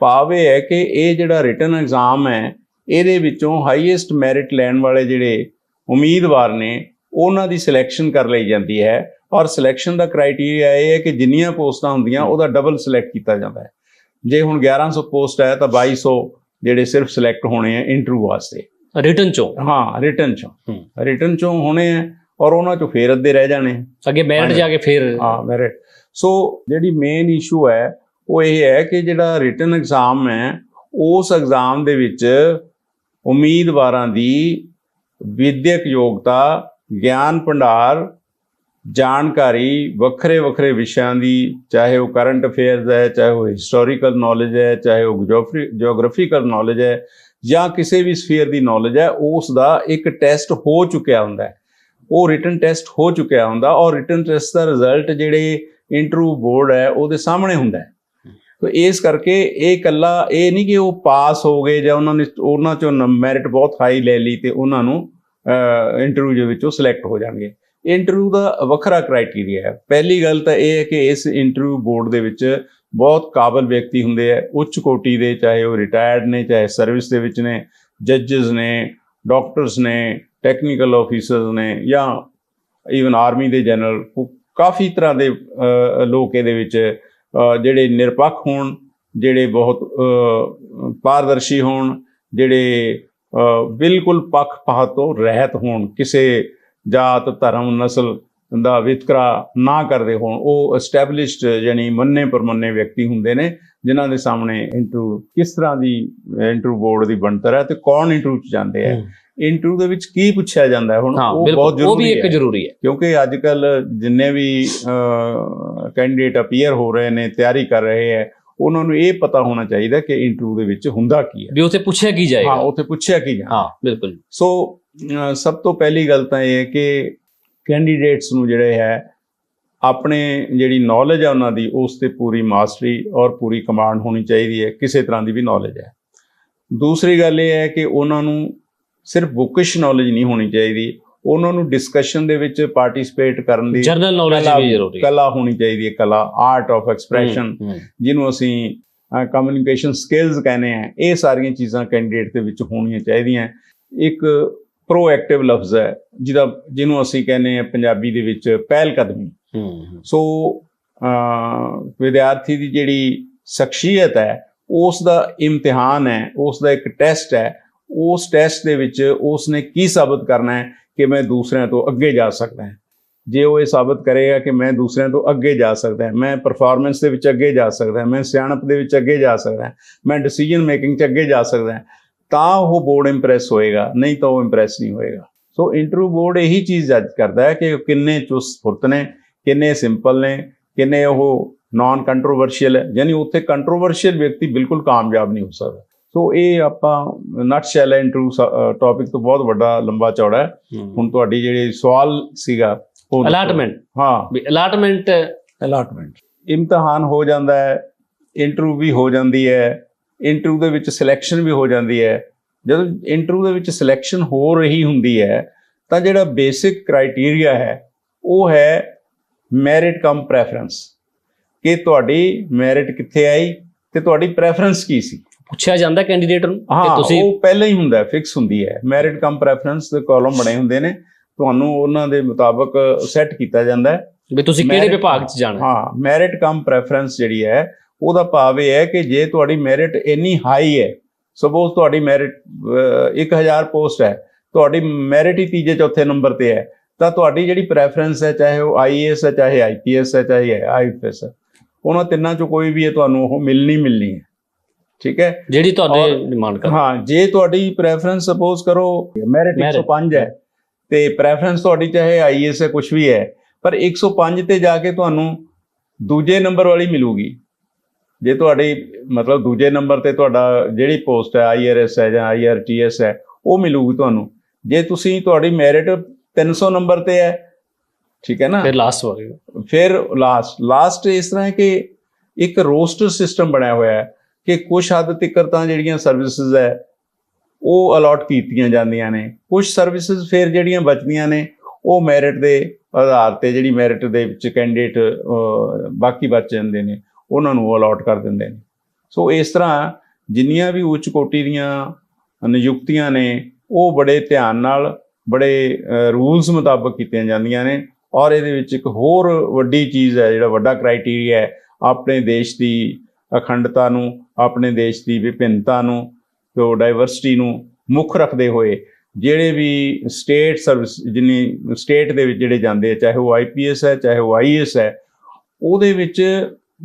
ਭਾਵ ਇਹ ਹੈ ਕਿ ਇਹ ਜਿਹੜਾ ਰਿਟਨ ਐਗਜ਼ਾਮ ਹੈ ਇਹਦੇ ਵਿੱਚੋਂ ਹਾਈਐਸਟ ਮੈਰਿਟ ਲੈਣ ਵਾਲੇ ਜਿਹੜੇ ਉਮੀਦਵਾਰ ਨੇ ਉਹਨਾਂ ਦੀ ਸਿਲੈਕਸ਼ਨ ਕਰ ਲਈ ਜਾਂਦੀ ਹੈ। ਔਰ ਸਿਲੈਕਸ਼ਨ ਦਾ ਕ੍ਰਾਈਟੇਰੀਆ ਇਹ ਹੈ ਕਿ ਜਿੰਨੀਆਂ ਪੋਸਟਾਂ ਹੁੰਦੀਆਂ ਉਹਦਾ ਡਬਲ ਸਿਲੈਕਟ ਕੀਤਾ ਜਾਂਦਾ ਹੈ। ਜੇ ਹੁਣ 1100 ਪੋਸਟ ਹੈ ਤਾਂ 2200 ਜਿਹੜੇ ਸਿਰਫ ਸਿਲੈਕਟ ਹੋਣੇ ਆ ਇੰਟਰਵਿਊ ਵਾਸਤੇ। ਰਿਟਨ 'ਚੋਂ? ਹਾਂ ਰਿਟਨ ਚੋਂ। ਰਿਟਨ ਚੋਂ ਹੋਣੇ ਆ ਔਰ ਉਹਨਾਂ ਚੋਂ ਫੇਰ ਅੱਧੇ ਰਹਿ ਜਾਣੇ। ਅੱਗੇ ਮੈਰਿਟ। ਜਾ ਕੇ ਫਿਰ ਹਾਂ ਮੈਰਿਟ ਸੋ ਜਿਹੜੀ ਮੇਨ ਇਸ਼ੂ ਹੈ ਉਹ ਇਹ ਹੈ ਕਿ ਜਿਹੜਾ ਰਿਟਨ ਐਗਜ਼ਾਮ ਹੈ ਉਸ ਐਗਜ਼ਾਮ ਦੇ ਵਿੱਚ ਉਮੀਦਵਾਰਾਂ ਦੀ ਵਿਦਿਅਕ ਯੋਗਤਾ, ਗਿਆਨ ਭੰਡਾਰ, ਜਾਣਕਾਰੀ, ਵੱਖਰੇ ਵੱਖਰੇ ਵਿਸ਼ਿਆਂ ਦੀ, ਚਾਹੇ ਉਹ ਕਰੰਟ ਅਫੇਅਰਸ ਹੈ, ਚਾਹੇ ਉਹ ਹਿਸਟੋਰੀਕਲ ਨੌਲੇਜ ਹੈ, ਚਾਹੇ ਉਹ ਜੀਓਗ੍ਰਾਫੀਕਲ ਨੌਲੇਜ ਹੈ, ਜਾਂ ਕਿਸੇ ਵੀ ਸਫੀਅਰ ਦੀ ਨੌਲੇਜ ਹੈ, ਉਸ ਦਾ ਇੱਕ ਟੈਸਟ ਹੋ ਚੁੱਕਿਆ ਹੁੰਦਾ ਹੈ। ਉਹ ਰਿਟਨ ਟੈਸਟ ਹੋ ਚੁੱਕਿਆ ਹੁੰਦਾ, ਔਰ ਰਿਟਨ ਟੈਸਟ ਦਾ ਰਿਜ਼ਲਟ ਜਿਹੜੇ ਇੰਟਰਵਿਊ ਬੋਰਡ ਹੈ, ਉਹਦੇ ਸਾਹਮਣੇ ਹੁੰਦਾ ਹੈ। ਤੋ ਇਸ ਕਰਕੇ ਇਹ ਕੱਲਾ, ਇਹ ਨਹੀਂ ਕਿ ਉਹ ਪਾਸ ਹੋ ਗਏ ਜਾਂ ਉਹਨਾਂ ਨੇ, ਉਹਨਾਂ ਚੋਂ ਮੈਰਿਟ ਬਹੁਤ ਹਾਈ ਲੈ ਲਈ ਤੇ ਉਹਨਾਂ ਨੂੰ ਇੰਟਰਵਿਊ ਦੇ ਵਿੱਚੋਂ ਸਿਲੈਕਟ ਹੋ ਜਾਣਗੇ। ਇੰਟਰਵਿਊ ਦਾ ਵੱਖਰਾ ਕ੍ਰਾਈਟੇਰੀਆ ਹੈ। ਪਹਿਲੀ ਗੱਲ ਤਾਂ ਇਹ ਹੈ ਕਿ ਇਸ ਇੰਟਰਵਿਊ ਬੋਰਡ ਦੇ ਵਿੱਚ ਬਹੁਤ ਕਾਬਲ ਵਿਅਕਤੀ ਹੁੰਦੇ ਆ। ਉੱਚ ਕੋਟੀ ਦੇ, ਚਾਹੇ ਉਹ ਰਿਟਾਇਰਡ ਨੇ, ਚਾਹੇ ਸਰਵਿਸ ਦੇ ਵਿੱਚ ਨੇ ਜੱਜਸ ਨੇ ਡਾਕਟਰਸ ਨੇ ਟੈਕਨੀਕਲ ਆਫੀਸਰਸ ਨੇ ਜਾਂ ਈਵਨ ਆਰਮੀ ਦੇ ਜਨਰਲ ਕਾਫੀ ਤਰ੍ਹਾਂ ਦੇ ਲੋਕ ਇਹਦੇ ਵਿੱਚ ਜਿਹੜੇ ਨਿਰਪੱਖ ਹੋਣ, ਜਿਹੜੇ ਬਹੁਤ ਪਾਰਦਰਸ਼ੀ ਹੋਣ, ਜਿਹੜੇ ਬਿਲਕੁਲ ਪੱਖਪਾਤ ਤੋਂ ਰਹਿਤ ਹੋਣ, ਕਿਸੇ ਜਾਤ, ਧਰਮ, ਨਸਲ ਦਾ ਵਿਤਕਰਾ ਨਾ ਕਰਦੇ ਹੋਣ, ਉਹ ਐਸਟੈਬਲਿਸ਼ਡ ਯਾਨੀ ਮੰਨੇ ਪਰਮੰਨੇ ਵਿਅਕਤੀ ਹੁੰਦੇ ਨੇ ਜਿਨ੍ਹਾਂ ਦੇ ਸਾਹਮਣੇ ਇੰਟਰਵਿਊ ਕਿਸ ਤਰ੍ਹਾਂ ਦੀ ਇੰਟਰਵਿਊ ਬੋਰਡ ਦੀ ਬਣਤਰ ਹੈ ਤੇ ਕੌਣ ਇੰਟਰਵਿਊ ਚ ਜਾਂਦੇ ਆ? ਇੰਟਰਵਿਊ ਦੇ ਵਿੱਚ ਕੀ ਪੁੱਛਿਆ ਜਾਂਦਾ ਹੈ? ਹੁਣ ਹਾਂ ਉਹ ਬਹੁਤ ਬਿਲਕੁਲ ਉਹ ਵੀ ਜ਼ਰੂਰੀ ਇੱਕ ਹੈ। ਜ਼ਰੂਰੀ ਹੈ। ਕਿਉਂਕਿ ਅੱਜ ਕੱਲ ਜਿੰਨੇ ਵੀ ਕੈਂਡੀਡੇਟ ਅਪੀਅਰ ਹੋ ਰਹੇ ਨੇ ਤਿਆਰੀ ਕਰ ਰਹੇ ਹੈ ਉਹਨਾਂ ਨੂੰ ਇਹ ਪਤਾ ਹੋਣਾ ਚਾਹੀਦਾ ਕਿ ਇੰਟਰਵਿਊ ਦੇ ਵਿੱਚ ਹੁੰਦਾ ਕੀ ਹੈ। ਵੀ ਉੱਥੇ ਪੁੱਛਿਆ ਕੀ ਹਾਂ ਜਾਏਗਾ ਉੱਥੇ ਪੁੱਛਿਆ ਕੀ ਜਾਂਦਾ ਹਾਂ ਬਿਲਕੁਲ। ਸੋ ਸਭ ਤੋਂ ਪਹਿਲੀ ਗੱਲ ਤਾਂ ਇਹ ਹੈ ਕਿ ਕੈਂਡੀਡੇਟਸ ਨੂੰ ਜਿਹੜੇ ਹੈ ਆਪਣੇ ਜਿਹੜੀ ਨੌਲੇਜ ਹੈ ਉਹਨਾਂ ਦੀ ਉਸ ਤੇ ਪੂਰੀ ਮਾਸਟਰੀ ਔਰ ਪੂਰੀ ਕਮਾਂਡ ਹੋਣੀ ਚਾਹੀਦੀ ਹੈ ਕਿਸੇ ਤਰ੍ਹਾਂ ਦੀ ਵੀ ਨੌਲੇਜ ਹੈ। ਦੂਸਰੀ ਗੱਲ ਇਹ ਹੈ ਕਿ ਉਹਨਾਂ ਨੂੰ ਸਿਰਫ ਬੁੱਕਿਸ਼ ਨੌਲੇਜ ਨਹੀਂ ਹੋਣੀ ਚਾਹੀਦੀ। ਉਹਨਾਂ ਨੂੰ ਡਿਸਕਸ਼ਨ ਦੇ ਵਿੱਚ ਪਾਰਟਿਸਿਪੇਟ ਕਰਨ ਦੀ ਜਨਰਲ ਨੌਲੇਜ ਵੀ ਜ਼ਰੂਰੀ ਹੈ। ਕਲਾ ਹੋਣੀ ਚਾਹੀਦੀ ਹੈ ਕਲਾ ਆਰਟ ਆਫ ਐਕਸਪ੍ਰੈਸ਼ਨ। ਜਿਹਨੂੰ ਅਸੀਂ ਕਮਿਊਨੀਕੇਸ਼ਨ ਸਕਿੱਲਸ ਕਹਿੰਦੇ ਆ ਇਹ ਸਾਰੀਆਂ ਚੀਜ਼ਾਂ ਕੈਂਡੀਡੇਟ ਦੇ ਵਿੱਚ ਹੋਣੀਆਂ ਚਾਹੀਦੀਆਂ। ਇੱਕ ਪ੍ਰੋਐਕਟਿਵ ਲਫ਼ਜ਼ ਹੈ ਜਿਹਦਾ ਜਿਹਨੂੰ ਅਸੀਂ ਕਹਿੰਦੇ ਆ ਪੰਜਾਬੀ ਦੇ ਵਿੱਚ ਪਹਿਲ ਕਦਮੀ। ਸੋ ਵਿਦਿਆਰਥੀ ਦੀ ਜਿਹੜੀ ਸ਼ਖਸੀਅਤ ਹੈ ਉਸ ਦਾ ਇਮਤਿਹਾਨ ਹੈ ਉਸ ਦਾ ਇੱਕ ਟੈਸਟ ਹੈ। ਉਸ ਟੈਸਟ ਦੇ ਵਿੱਚ ਉਸ ਨੇ ਕੀ ਸਾਬਤ ਕਰਨਾ ਹੈ ਕਿ ਮੈਂ ਦੂਸਰਿਆਂ ਤੋਂ ਅੱਗੇ ਜਾ ਸਕਦਾ ਹਾਂ। ਜੇ ਉਹ ਇਹ ਸਾਬਤ ਕਰੇਗਾ ਕਿ ਮੈਂ ਦੂਸਰਿਆਂ ਤੋਂ ਅੱਗੇ ਜਾ ਸਕਦਾ ਹਾਂ ਮੈਂ ਪਰਫਾਰਮੈਂਸ ਦੇ ਵਿੱਚ ਅੱਗੇ ਜਾ ਸਕਦਾ ਹਾਂ ਮੈਂ ਸਿਆਣਪ ਦੇ ਵਿੱਚ ਅੱਗੇ ਜਾ ਸਕਦਾ ਹਾਂ ਮੈਂ ਡਿਸੀਜਨ ਮੇਕਿੰਗ 'ਚ ਅੱਗੇ ਜਾ ਸਕਦਾ ਹਾਂ ਤਾਂ ਉਹ ਬੋਰਡ ਇੰਪ੍ਰੈਸ ਹੋਏਗਾ ਨਹੀਂ ਤਾਂ ਉਹ ਇੰਪ੍ਰੈਸ ਨਹੀਂ ਹੋਏਗਾ। ਸੋ ਇੰਟਰਵਿਊ ਬੋਰਡ ਇਹੀ ਚੀਜ਼ ਜੱਜ ਕਰਦਾ ਹੈ ਕਿ ਕਿੰਨੇ ਚੁਸਤ ਫੁਰਤ ਨੇ ਕਿੰਨੇ ਸਿੰਪਲ ਨੇ ਕਿੰਨੇ ਉਹ ਨਾਨ ਕੰਟਰੋਵਰਸ਼ੀਅਲ ਹੈ ਯਾਨੀ ਉੱਥੇ ਕੰਟਰੋਵਰਸ਼ੀਅਲ ਵਿਅਕਤੀ ਬਿਲਕੁਲ ਕਾਮਯਾਬ ਨਹੀਂ ਹੋ ਸਕਦਾ। ਸੋ ਇਹ ਆਪਾਂ ਨਟ ਸ਼ੈਲ ਇੰਟਰਵਿਊ ਟੌਪਿਕ ਤੋਂ ਬਹੁਤ ਵੱਡਾ ਲੰਬਾ ਚੌੜਾ ਹੈ। ਹੁਣ ਤੁਹਾਡੀ ਜਿਹੜੀ ਸਵਾਲ ਸੀਗਾ ਉਹ। ਅਲਾਟਮੈਂਟ ਹਾਂ। ਵੀ ਅਲਾਟਮੈਂਟ ਅਲਾਟਮੈਂਟ ਇਮਤਿਹਾਨ ਹੋ ਜਾਂਦਾ ਹੈ ਇੰਟਰਵਿਊ ਵੀ ਹੋ ਜਾਂਦੀ ਹੈ ਇੰਟਰਵਿਊ ਦੇ ਵਿੱਚ ਸਿਲੈਕਸ਼ਨ ਵੀ ਹੋ ਜਾਂਦੀ ਹੈ। ਜਦੋਂ ਇੰਟਰਵਿਊ ਦੇ ਵਿੱਚ ਸਿਲੈਕਸ਼ਨ ਹੋ ਰਹੀ ਹੁੰਦੀ ਹੈ ਤਾਂ ਜਿਹੜਾ ਬੇਸਿਕ ਕ੍ਰਾਈਟੇਰੀਆ ਹੈ ਉਹ ਹੈ ਮੈਰਿਟ ਕਮ ਪ੍ਰੈਫਰੈਂਸ ਕਿ ਤੁਹਾਡੀ ਮੈਰਿਟ ਕਿੱਥੇ ਆਈ ਤੇ ਤੁਹਾਡੀ ਪ੍ਰੈਫਰੈਂਸ ਕੀ ਸੀ? ਪੁੱਛਿਆ ਜਾਂਦਾ ਕੈਂਡੀਡੇਟ ਨੂੰ ਕਿ ਹਾਂ ਤੁਸੀਂ ਉਹ ਪਹਿਲਾਂ ਹੀ ਹੁੰਦਾ ਫਿਕਸ ਹੁੰਦੀ ਹੈ। ਮੈਰਿਟ ਕਮ ਪ੍ਰੈਫਰੈਂਸ ਦੇ ਕਾਲਮ ਬਣੇ ਹੁੰਦੇ ਨੇ। ਤੁਹਾਨੂੰ ਉਹਨਾਂ ਦੇ ਮੁਤਾਬਕ ਸੈੱਟ ਕੀਤਾ ਜਾਂਦਾ ਹੈ। ਵੀ ਤੁਸੀਂ ਕਿਹੜੇ ਵਿਭਾਗ 'ਚ ਜਾਣਾ? ਹਾਂ? ਮੈਰਿਟ ਕਮ ਪ੍ਰੈਫਰੈਂਸ ਜਿਹੜੀ ਹੈ ਉਹਦਾ ਭਾਵ ਇਹ ਹੈ ਕਿ ਜੇ ਤੁਹਾਡੀ ਮੈਰਿਟ ਇੰਨੀ ਹਾਈ ਹੈ ਸਪੋਜ਼ ਤੁਹਾਡੀ ਮੈਰਿਟ 1000 ਪੋਸਟ ਹੈ ਤੁਹਾਡੀ ਮੈਰਿਟ ਹੀ ਤੀਜੇ ਚੌਥੇ ਨੰਬਰ ਤੇ ਹੈ ਤਾਂ ਤੁਹਾਡੀ ਜਿਹੜੀ ਪ੍ਰੈਫਰੈਂਸ ਹੈ ਚਾਹੇ ਉਹ ਆਈਏਐਸ ਹੈ ਚਾਹੇ ਆਈਪੀਐਸ ਹੈ ਚਾਹੇ ਆਈਐਫਐਸ ਹੈ ਉਹਨਾਂ ਤਿੰਨਾਂ ਚੋਂ ਕੋਈ ਵੀ ਹੈ ਤੁਹਾਨੂੰ ਉਹ ਮਿਲਣੀ ਮਿਲਣੀ ਹੈ। ਠੀਕ ਹੈ? ਜਿਹੜੀ ਤੁਹਾਡੇ ਡਿਮਾਂਡ ਕਰ ਹਾਂ ਜੇ ਤੁਹਾਡੀ ਪ੍ਰੈਫਰੈਂਸ ਸਪੋਜ਼ ਕਰੋ ਮੈਰਿਟ Merit, 105 ਹੈ ਤੇ ਪ੍ਰੈਫਰੈਂਸ ਤੁਹਾਡੀ ਚਾਹੇ ਆਈਐਸ ਹੈ ਕੁਝ ਵੀ ਹੈ ਪਰ 105 ਤੇ ਜਾ ਕੇ ਤੁਹਾਨੂੰ ਦੂਜੇ ਨੰਬਰ ਵਾਲੀ ਮਿਲੂਗੀ। ਜੇ ਤੁਹਾਡੀ ਮਤਲਬ ਦੂਜੇ ਨੰਬਰ ਤੇ ਤੁਹਾਡਾ ਜਿਹੜੀ ਪੋਸਟ ਹੈ ਆਈਆਰਐਸ ਹੈ ਜਾਂ ਆਈਆਰਟੀਐਸ ਹੈ ਉਹ ਮਿਲੂਗੀ ਤੁਹਾਨੂੰ। ਜੇ ਤੁਸੀਂ ਤੁਹਾਡੀ ਮੈਰਿਟ 300 ਨੰਬਰ ਤੇ ਹੈ ਠੀਕ ਹੈ ਨਾ? ਫਿਰ ਲਾਸਟ ਵਾਲੀ ਫਿਰ ਲਾਸਟ ਲਾਸਟ ਇਸ ਤਰ੍ਹਾਂ ਹੈ ਕਿ ਇੱਕ ਰੋਸਟਰ ਸਿਸਟਮ ਬਣਿਆ ਹੋਇਆ ਹੈ ਕਿ ਕੁਝ ਹੱਦ ਤੱਕ ਤਾਂ ਜਿਹੜੀਆਂ ਸਰਵਿਸਿਜ਼ ਹੈ ਉਹ ਅਲਾਟ ਕੀਤੀਆਂ ਜਾਂਦੀਆਂ ਨੇ। ਕੁਝ ਸਰਵਿਸਿਜ਼ ਫਿਰ ਜਿਹੜੀਆਂ ਬਚਦੀਆਂ ਨੇ ਉਹ ਮੈਰਿਟ ਦੇ ਆਧਾਰ ਤੇ ਜਿਹੜੀ ਮੈਰਿਟ ਦੇ ਵਿੱਚ ਕੈਂਡੀਡੇਟ ਬਾਕੀ ਬਚ ਜਾਂਦੇ ਨੇ। ਉਹਨਾਂ ਨੂੰ ਅਲਾਟ ਕਰ ਦਿੰਦੇ ਨੇ। ਸੋ ਇਸ ਤਰ੍ਹਾਂ ਜਿੰਨੀਆਂ ਵੀ ਉੱਚ ਕੋਟੀ ਦੀਆਂ ਨਿਯੁਕਤੀਆਂ ਨੇ, ਉਹ ਬੜੇ ਧਿਆਨ ਨਾਲ, ਬੜੇ ਰੂਲਸ ਮੁਤਾਬਕ ਕੀਤੀਆਂ ਜਾਂਦੀਆਂ ਨੇ ਔਰ ਇਹਦੇ ਵਿੱਚ ਇੱਕ ਹੋਰ ਵੱਡੀ ਚੀਜ਼ ਹੈ, ਜਿਹੜਾ ਵੱਡਾ ਕ੍ਰਾਈਟੇਰੀਆ ਹੈ, ਆਪਣੇ ਦੇਸ਼ ਦੀ ਅਖੰਡਤਾ ਨੂੰ, ਆਪਣੇ ਦੇਸ਼ ਦੀ ਵਿਭਿੰਨਤਾ ਨੂੰ ਤੇ ਡਾਈਵਰਸਿਟੀ ਨੂੰ ਮੁੱਖ ਰੱਖਦੇ ਹੋਏ, ਜਿਹੜੇ ਵੀ ਸਟੇਟ ਸਰਵਿਸ ਜਿੰਨੀ ਸਟੇਟ ਦੇ ਵਿੱਚ ਜਿਹੜੇ ਜਾਂਦੇ ਆ, ਚਾਹੇ ਉਹ ਆਈਪੀਐਸ ਹੈ, ਚਾਹੇ ਉਹ ਆਈਐਸ ਹੈ, ਉਹਦੇ ਵਿੱਚ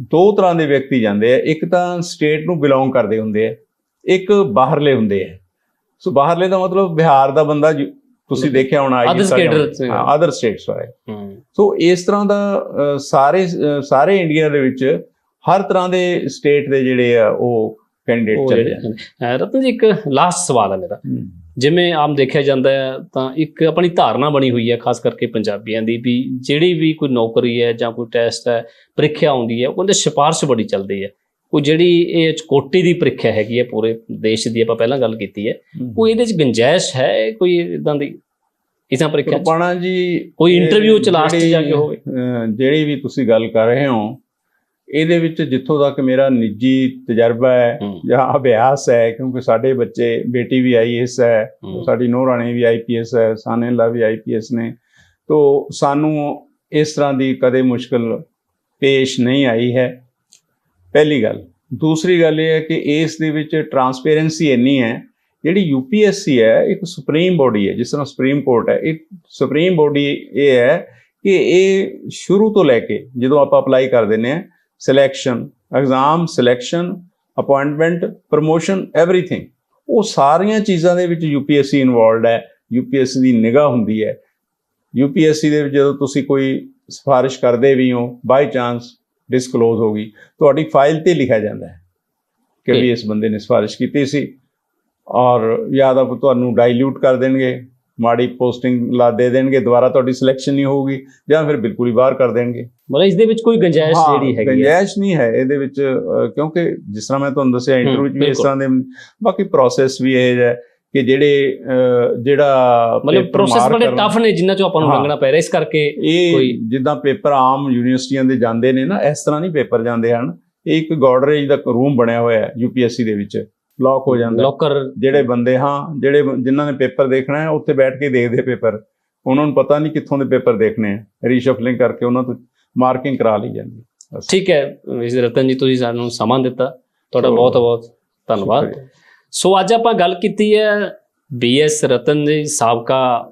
ਦੋ ਤਰ੍ਹਾਂ ਦੇ ਵਿਅਕਤੀ ਜਾਂਦੇ ਆ। ਇੱਕ ਤਾਂ ਸਟੇਟ ਨੂੰ ਬਿਲੋਂਗ ਕਰਦੇ ਹੁੰਦੇ ਆ। ਇੱਕ ਬਾਹਰਲੇ ਹੁੰਦੇ ਆ। ਸੋ ਬਾਹਰਲੇ ਦਾ ਮਤਲਬ ਬਿਹਾਰ ਦਾ ਬੰਦਾ ਤੁਸੀਂ ਦੇਖਿਆ ਹੋਣਾ ਚ। ਅਦਰ ਸਟੇਟਸ ਵਾਲੇ। ਸੋ ਇਸ ਤਰ੍ਹਾਂ ਦਾ ਸਾਰੇ ਸਾਰੇ ਇੰਡੀਆ ਦੇ ਵਿੱਚ ਹਰ ਤਰ੍ਹਾਂ ਦੇ ਸਟੇਟ ਦੇ ਜਿਹੜੇ ਆ ਉਹ ਕੈਂਡੀਡੇਟ ਉਹ ਚੱਲੇ ਅਹ ਰਤਨ ਜੀ ਇੱਕ ਲਾਸਟ ਸਵਾਲ ਹੈ ਮੇਰਾ। ਜਿਵੇਂ ਆਮ ਦੇਖਿਆ ਜਾਂਦਾ ਹੈ ਤਾਂ ਇੱਕ ਆਪਣੀ ਧਾਰਨਾ ਬਣੀ ਹੋਈ ਹੈ ਖਾਸ ਕਰਕੇ ਪੰਜਾਬੀਆਂ ਦੀ ਵੀ ਜਿਹੜੀ ਵੀ ਕੋਈ ਨੌਕਰੀ ਹੈ ਜਾਂ ਕੋਈ ਟੈਸਟ ਹੈ ਪ੍ਰੀਖਿਆ ਆਉਂਦੀ ਹੈ ਉਹ ਕਹਿੰਦੇ ਸਿਫਾਰਿਸ਼ ਬੜੀ ਚੱਲਦੀ ਹੈ। ਕੋਈ ਜਿਹੜੀ ਇਹ ਕੋਟੀ ਦੀ ਪ੍ਰੀਖਿਆ ਹੈਗੀ ਹੈ ਪੂਰੇ ਦੇਸ਼ ਦੀ ਆਪਾਂ ਪਹਿਲਾਂ ਗੱਲ ਕੀਤੀ ਹੈ ਕੋਈ ਇਹਦੇ ਚ ਗੁੰਜਾਇਸ਼ ਹੈ ਕੋਈ ਇਦਾਂ ਦੀ ਇਸਾਂ ਪ੍ਰੀਖਿਆ 'ਚ? ਰੁਪਾਣਾ ਜੀ ਕੋਈ interview ਚ 'ਚ ਜਾ ਕੇ ਹੋਵੇ? ਜਿਹੜੀ ਵੀ ਤੁਸੀਂ ਗੱਲ ਕਰ ਰਹੇ ਹੋ ਇਹਦੇ ਵਿੱਚ ਜਿੱਥੋਂ ਤੱਕ ਮੇਰਾ ਨਿੱਜੀ ਤਜਰਬਾ ਹੈ ਜਾਂ ਅਭਿਆਸ ਹੈ ਕਿਉਂਕਿ ਸਾਡੇ ਬੱਚੇ ਬੇਟੀ ਵੀ ਆਈਐਸ ਹੈ ਹੂੰ, ਸਾਡੀ ਨੂੰਹ ਰਾਣੀ ਵੀ ਆਈਪੀਐਸ ਹੈ ਸਾਨੇਲਾ ਵੀ ਆਈਪੀਐਸ ਨੇ। ਤੋ ਸਾਨੂੰ ਇਸ ਤਰ੍ਹਾਂ ਦੀ ਕਦੇ ਮੁਸ਼ਕਲ ਪੇਸ਼ ਨਹੀਂ ਆਈ ਹੈ। ਪਹਿਲੀ ਗੱਲ। ਦੂਸਰੀ ਗੱਲ ਇਹ ਹੈ ਕਿ ਇਸ ਦੇ ਵਿੱਚ ਟਰਾਂਸਪੇਰੈਂਸੀ ਇੰਨੀ ਹੈ ਜਿਹੜੀ ਯੂਪੀਐਸਸੀ ਹੈ ਇੱਕ ਸੁਪਰੀਮ ਬੋਡੀ ਹੈ ਜਿਸ ਤਰ੍ਹਾਂ ਸੁਪਰੀਮ ਕੋਰਟ ਹੈ ਇੱਕ ਸੁਪਰੀਮ ਬੋਡੀ ਇਹ ਹੈ ਕਿ ਇਹ ਸ਼ੁਰੂ ਤੋਂ ਲੈ ਕੇ ਜਦੋਂ ਆਪਾਂ ਅਪਲਾਈ ਕਰ ਦਿੰਦੇ ਆ selection exam selection appointment promotion everything ਉਹ ਸਾਰੀਆਂ ਚੀਜ਼ਾਂ ਦੇ ਵਿੱਚ ਯੂਪੀਐਸਸੀ ਇਨਵੋਲਡ ਹੈ ਯੂਪੀਐਸਸੀ ਦੀ ਨਿਗਾਹ ਹੁੰਦੀ ਹੈ। ਯੂਪੀਐਸਸੀ ਦੇ ਵਿੱਚ ਜਦੋਂ ਤੁਸੀਂ ਕੋਈ ਸਿਫਾਰਿਸ਼ ਕਰਦੇ ਵੀ ਹੋ ਬਾਈ ਚਾਂਸ ਡਿਸਕਲੋਜ਼ ਹੋ ਗਈ ਤੁਹਾਡੀ ਫਾਈਲ ਤੇ ਲਿਖਿਆ ਜਾਂਦਾ ਹੈ ਕਿ ਵੀ ਇਸ ਬੰਦੇ ਨੇ ਸਿਫਾਰਿਸ਼ ਕੀਤੀ ਸੀ ਔਰ ਜਾਂ ਤਾਂ ਤੁਹਾਨੂੰ ਡਾਈਲੂਟ ਕਰ ਦੇਣਗੇ। ਮਾੜੀ ਪੋਸਟਿੰਗ ਲਾ ਦੇ ਦੇਣਗੇ ਦੁਬਾਰਾ ਤੁਹਾਡੀ ਸਿਲੈਕਸ਼ਨ ਨਹੀਂ ਹੋਊਗੀ ਜਾਂ ਫਿਰ ਬਿਲਕੁਲ ਹੀ ਬਾਹਰ ਕਰ ਦੇਣਗੇ ਮਤਲਬ ਇਸ ਦੇ ਵਿੱਚ ਕੋਈ ਗੁੰਜਾਇਸ਼ ਜਿਹੜੀ ਹੈਗੀ ਹੈ ਗੁੰਜਾਇਸ਼ ਨਹੀਂ ਹੈ ਇਹਦੇ ਵਿੱਚ ਕਿਉਂਕਿ ਜਿਸ ਤਰ੍ਹਾਂ ਮੈਂ ਤੁਹਾਨੂੰ ਦੱਸਿਆ ਇੰਟਰਵਿਊ ਵਿੱਚ ਵੀ ਇਸ। ਤਰ੍ਹਾਂ ਦੇ ਬਾਕੀ ਪ੍ਰੋਸੈਸ ਵੀ ਇਹ ਹੈ ਕਿ ਜਿਹੜੇ ਜਿਹੜਾ ਮਤਲਬ ਪ੍ਰੋਸੈਸ ਬੜੇ ਟਫ ਨੇ ਜਿੰਨਾਂ ਚੋਂ ਆਪਾਂ ਨੂੰ। ਲੰਘਣਾ ਪੈ ਰਿਹਾ ਇਸ ਕਰਕੇ ਇਹ ਕੋਈ- ਜਿੱਦਾਂ ਪੇਪਰ ਆਮ ਯੂਨੀਵਰਸਿਟੀਆਂ ਦੇ ਜਾਂਦੇ ਨੇ ਨਾ ਇਸ ਤਰ੍ਹਾਂ ਨਹੀਂ ਪੇਪਰ ਜਾਂਦੇ ਹਨ ਇਹ ਇੱਕ ਗੋਡਰੇਜ ਦਾ ਰੂਮ ਬਣਿਆ ਹੋਇਆ ਹੈ ਯੂਪੀਐਸਸੀ ਦੇ ਵਿੱਚ ਲੌਕ ਹੋ ਜਾਂਦਾ। ਲੋਕਰ ਜਿਹੜੇ ਬੰਦੇ ਹਾਂ ਜਿਹੜੇ ਬ- ਜਿਨ੍ਹਾਂ ਨੇ ਪੇਪਰ ਦੇਖਣਾ ਹੈ ਉੱਥੇ ਬੈਠ ਕੇ ਦੇਖਦੇ ਪੇਪਰ। ਉਹਨਾਂ ਨੂੰ ਪਤਾ ਨਹੀਂ ਕਿੱਥੋਂ ਦੇ ਪੇਪਰ ਦੇਖਣੇ ਆ ਰੀਸ਼ਫਲਿੰਗ ਕਰਕੇ ਉਹਨਾਂ ਤੋਂ ਮਾਰਕਿੰਗ ਕਰਾ ਲਈ ਜਾਂਦੀ। ਠੀਕ ਹੈ ਇਸ ਰਤਨ ਜੀ ਤੁਸੀਂ ਸਾਨੂੰ ਸਮਾਂ ਦਿੱਤਾ। ਤੁਹਾਡਾ ਬਹੁਤ ਬਹੁਤ ਧੰਨਵਾਦ। ਸੋ ਅੱਜ ਆਪਾਂ ਗੱਲ ਕੀਤੀ ਹੈ ਬੀਐਸ ਰਤਨ ਜੀ ਸਾਬਕਾ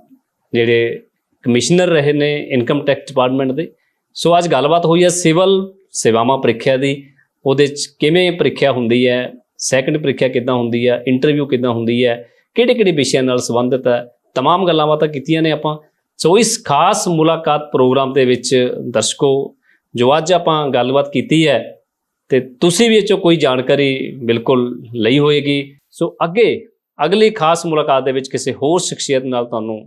ਜਿਹੜੇ ਕਮਿਸ਼ਨਰ ਰਹੇ ਨੇ ਇਨਕਮ ਟੈਕਸ ਡਿਪਾਰਟਮੈਂਟ ਦੇ। ਸੋ ਅੱਜ ਗੱਲਬਾਤ ਹੋਈ ਹੈ ਸਿਵਲ ਸੇਵਾਵਾਂ ਪ੍ਰੀਖਿਆ ਦੀ। ਉਹਦੇ ਚ ਕਿਵੇਂ ਪ੍ਰੀਖਿਆ ਹੁੰਦੀ ਹੈ? ਸੈਕੰਡ ਪ੍ਰੀਖਿਆ ਕਿੱਦਾਂ ਹੁੰਦੀ ਹੈ ਇੰਟਰਵਿਊ ਕਿੱਦਾਂ ਹੁੰਦੀ ਹੈ ਕਿਹੜੇ ਕਿਹੜੇ ਵਿਸ਼ਿਆਂ ਨਾਲ ਸੰਬੰਧਿਤ ਹੈ तमाम ਗੱਲਾਂ ਬਾਤਾਂ ਕੀਤੀਆਂ ਨੇ ਆਪਾਂ ਸੋ ਇਸ ਖਾਸ ਮੁਲਾਕਾਤ ਪ੍ਰੋਗਰਾਮ ਦੇ ਵਿੱਚ ਦਰਸ਼ਕੋ ਜੋ ਅੱਜ ਆਪਾਂ ਗੱਲਬਾਤ ਕੀਤੀ ਹੈ ਤੇ ਤੁਸੀਂ ਵੀ ਇਹ 'ਚੋਂ ਕੋਈ ਜਾਣਕਾਰੀ ਬਿਲਕੁਲ ਲਈ ਹੋਏਗੀ ਸੋ ਅੱਗੇ ਅਗਲੀ ਖਾਸ ਮੁਲਾਕਾਤ ਦੇ ਵਿੱਚ ਕਿਸੇ ਹੋਰ ਸ਼ਖਸੀਅਤ ਨਾਲ ਤੁਹਾਨੂੰ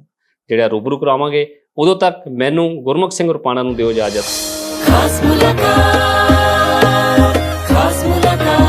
ਜਿਹੜਾ ਰੂਬਰੂ ਕਰਾਵਾਂਗੇ ਉਦੋਂ ਤੱਕ ਮੈਨੂੰ ਗੁਰਮੁਖ ਸਿੰਘ ਰੁਪਾਣਾ ਨੂੰ ਦਿਓ ਇਜਾਜ਼ਤ ਖਾਸ ਮੁਲਾਕਾਤ ਖਾਸ ਮੁਲਾਕਾਤ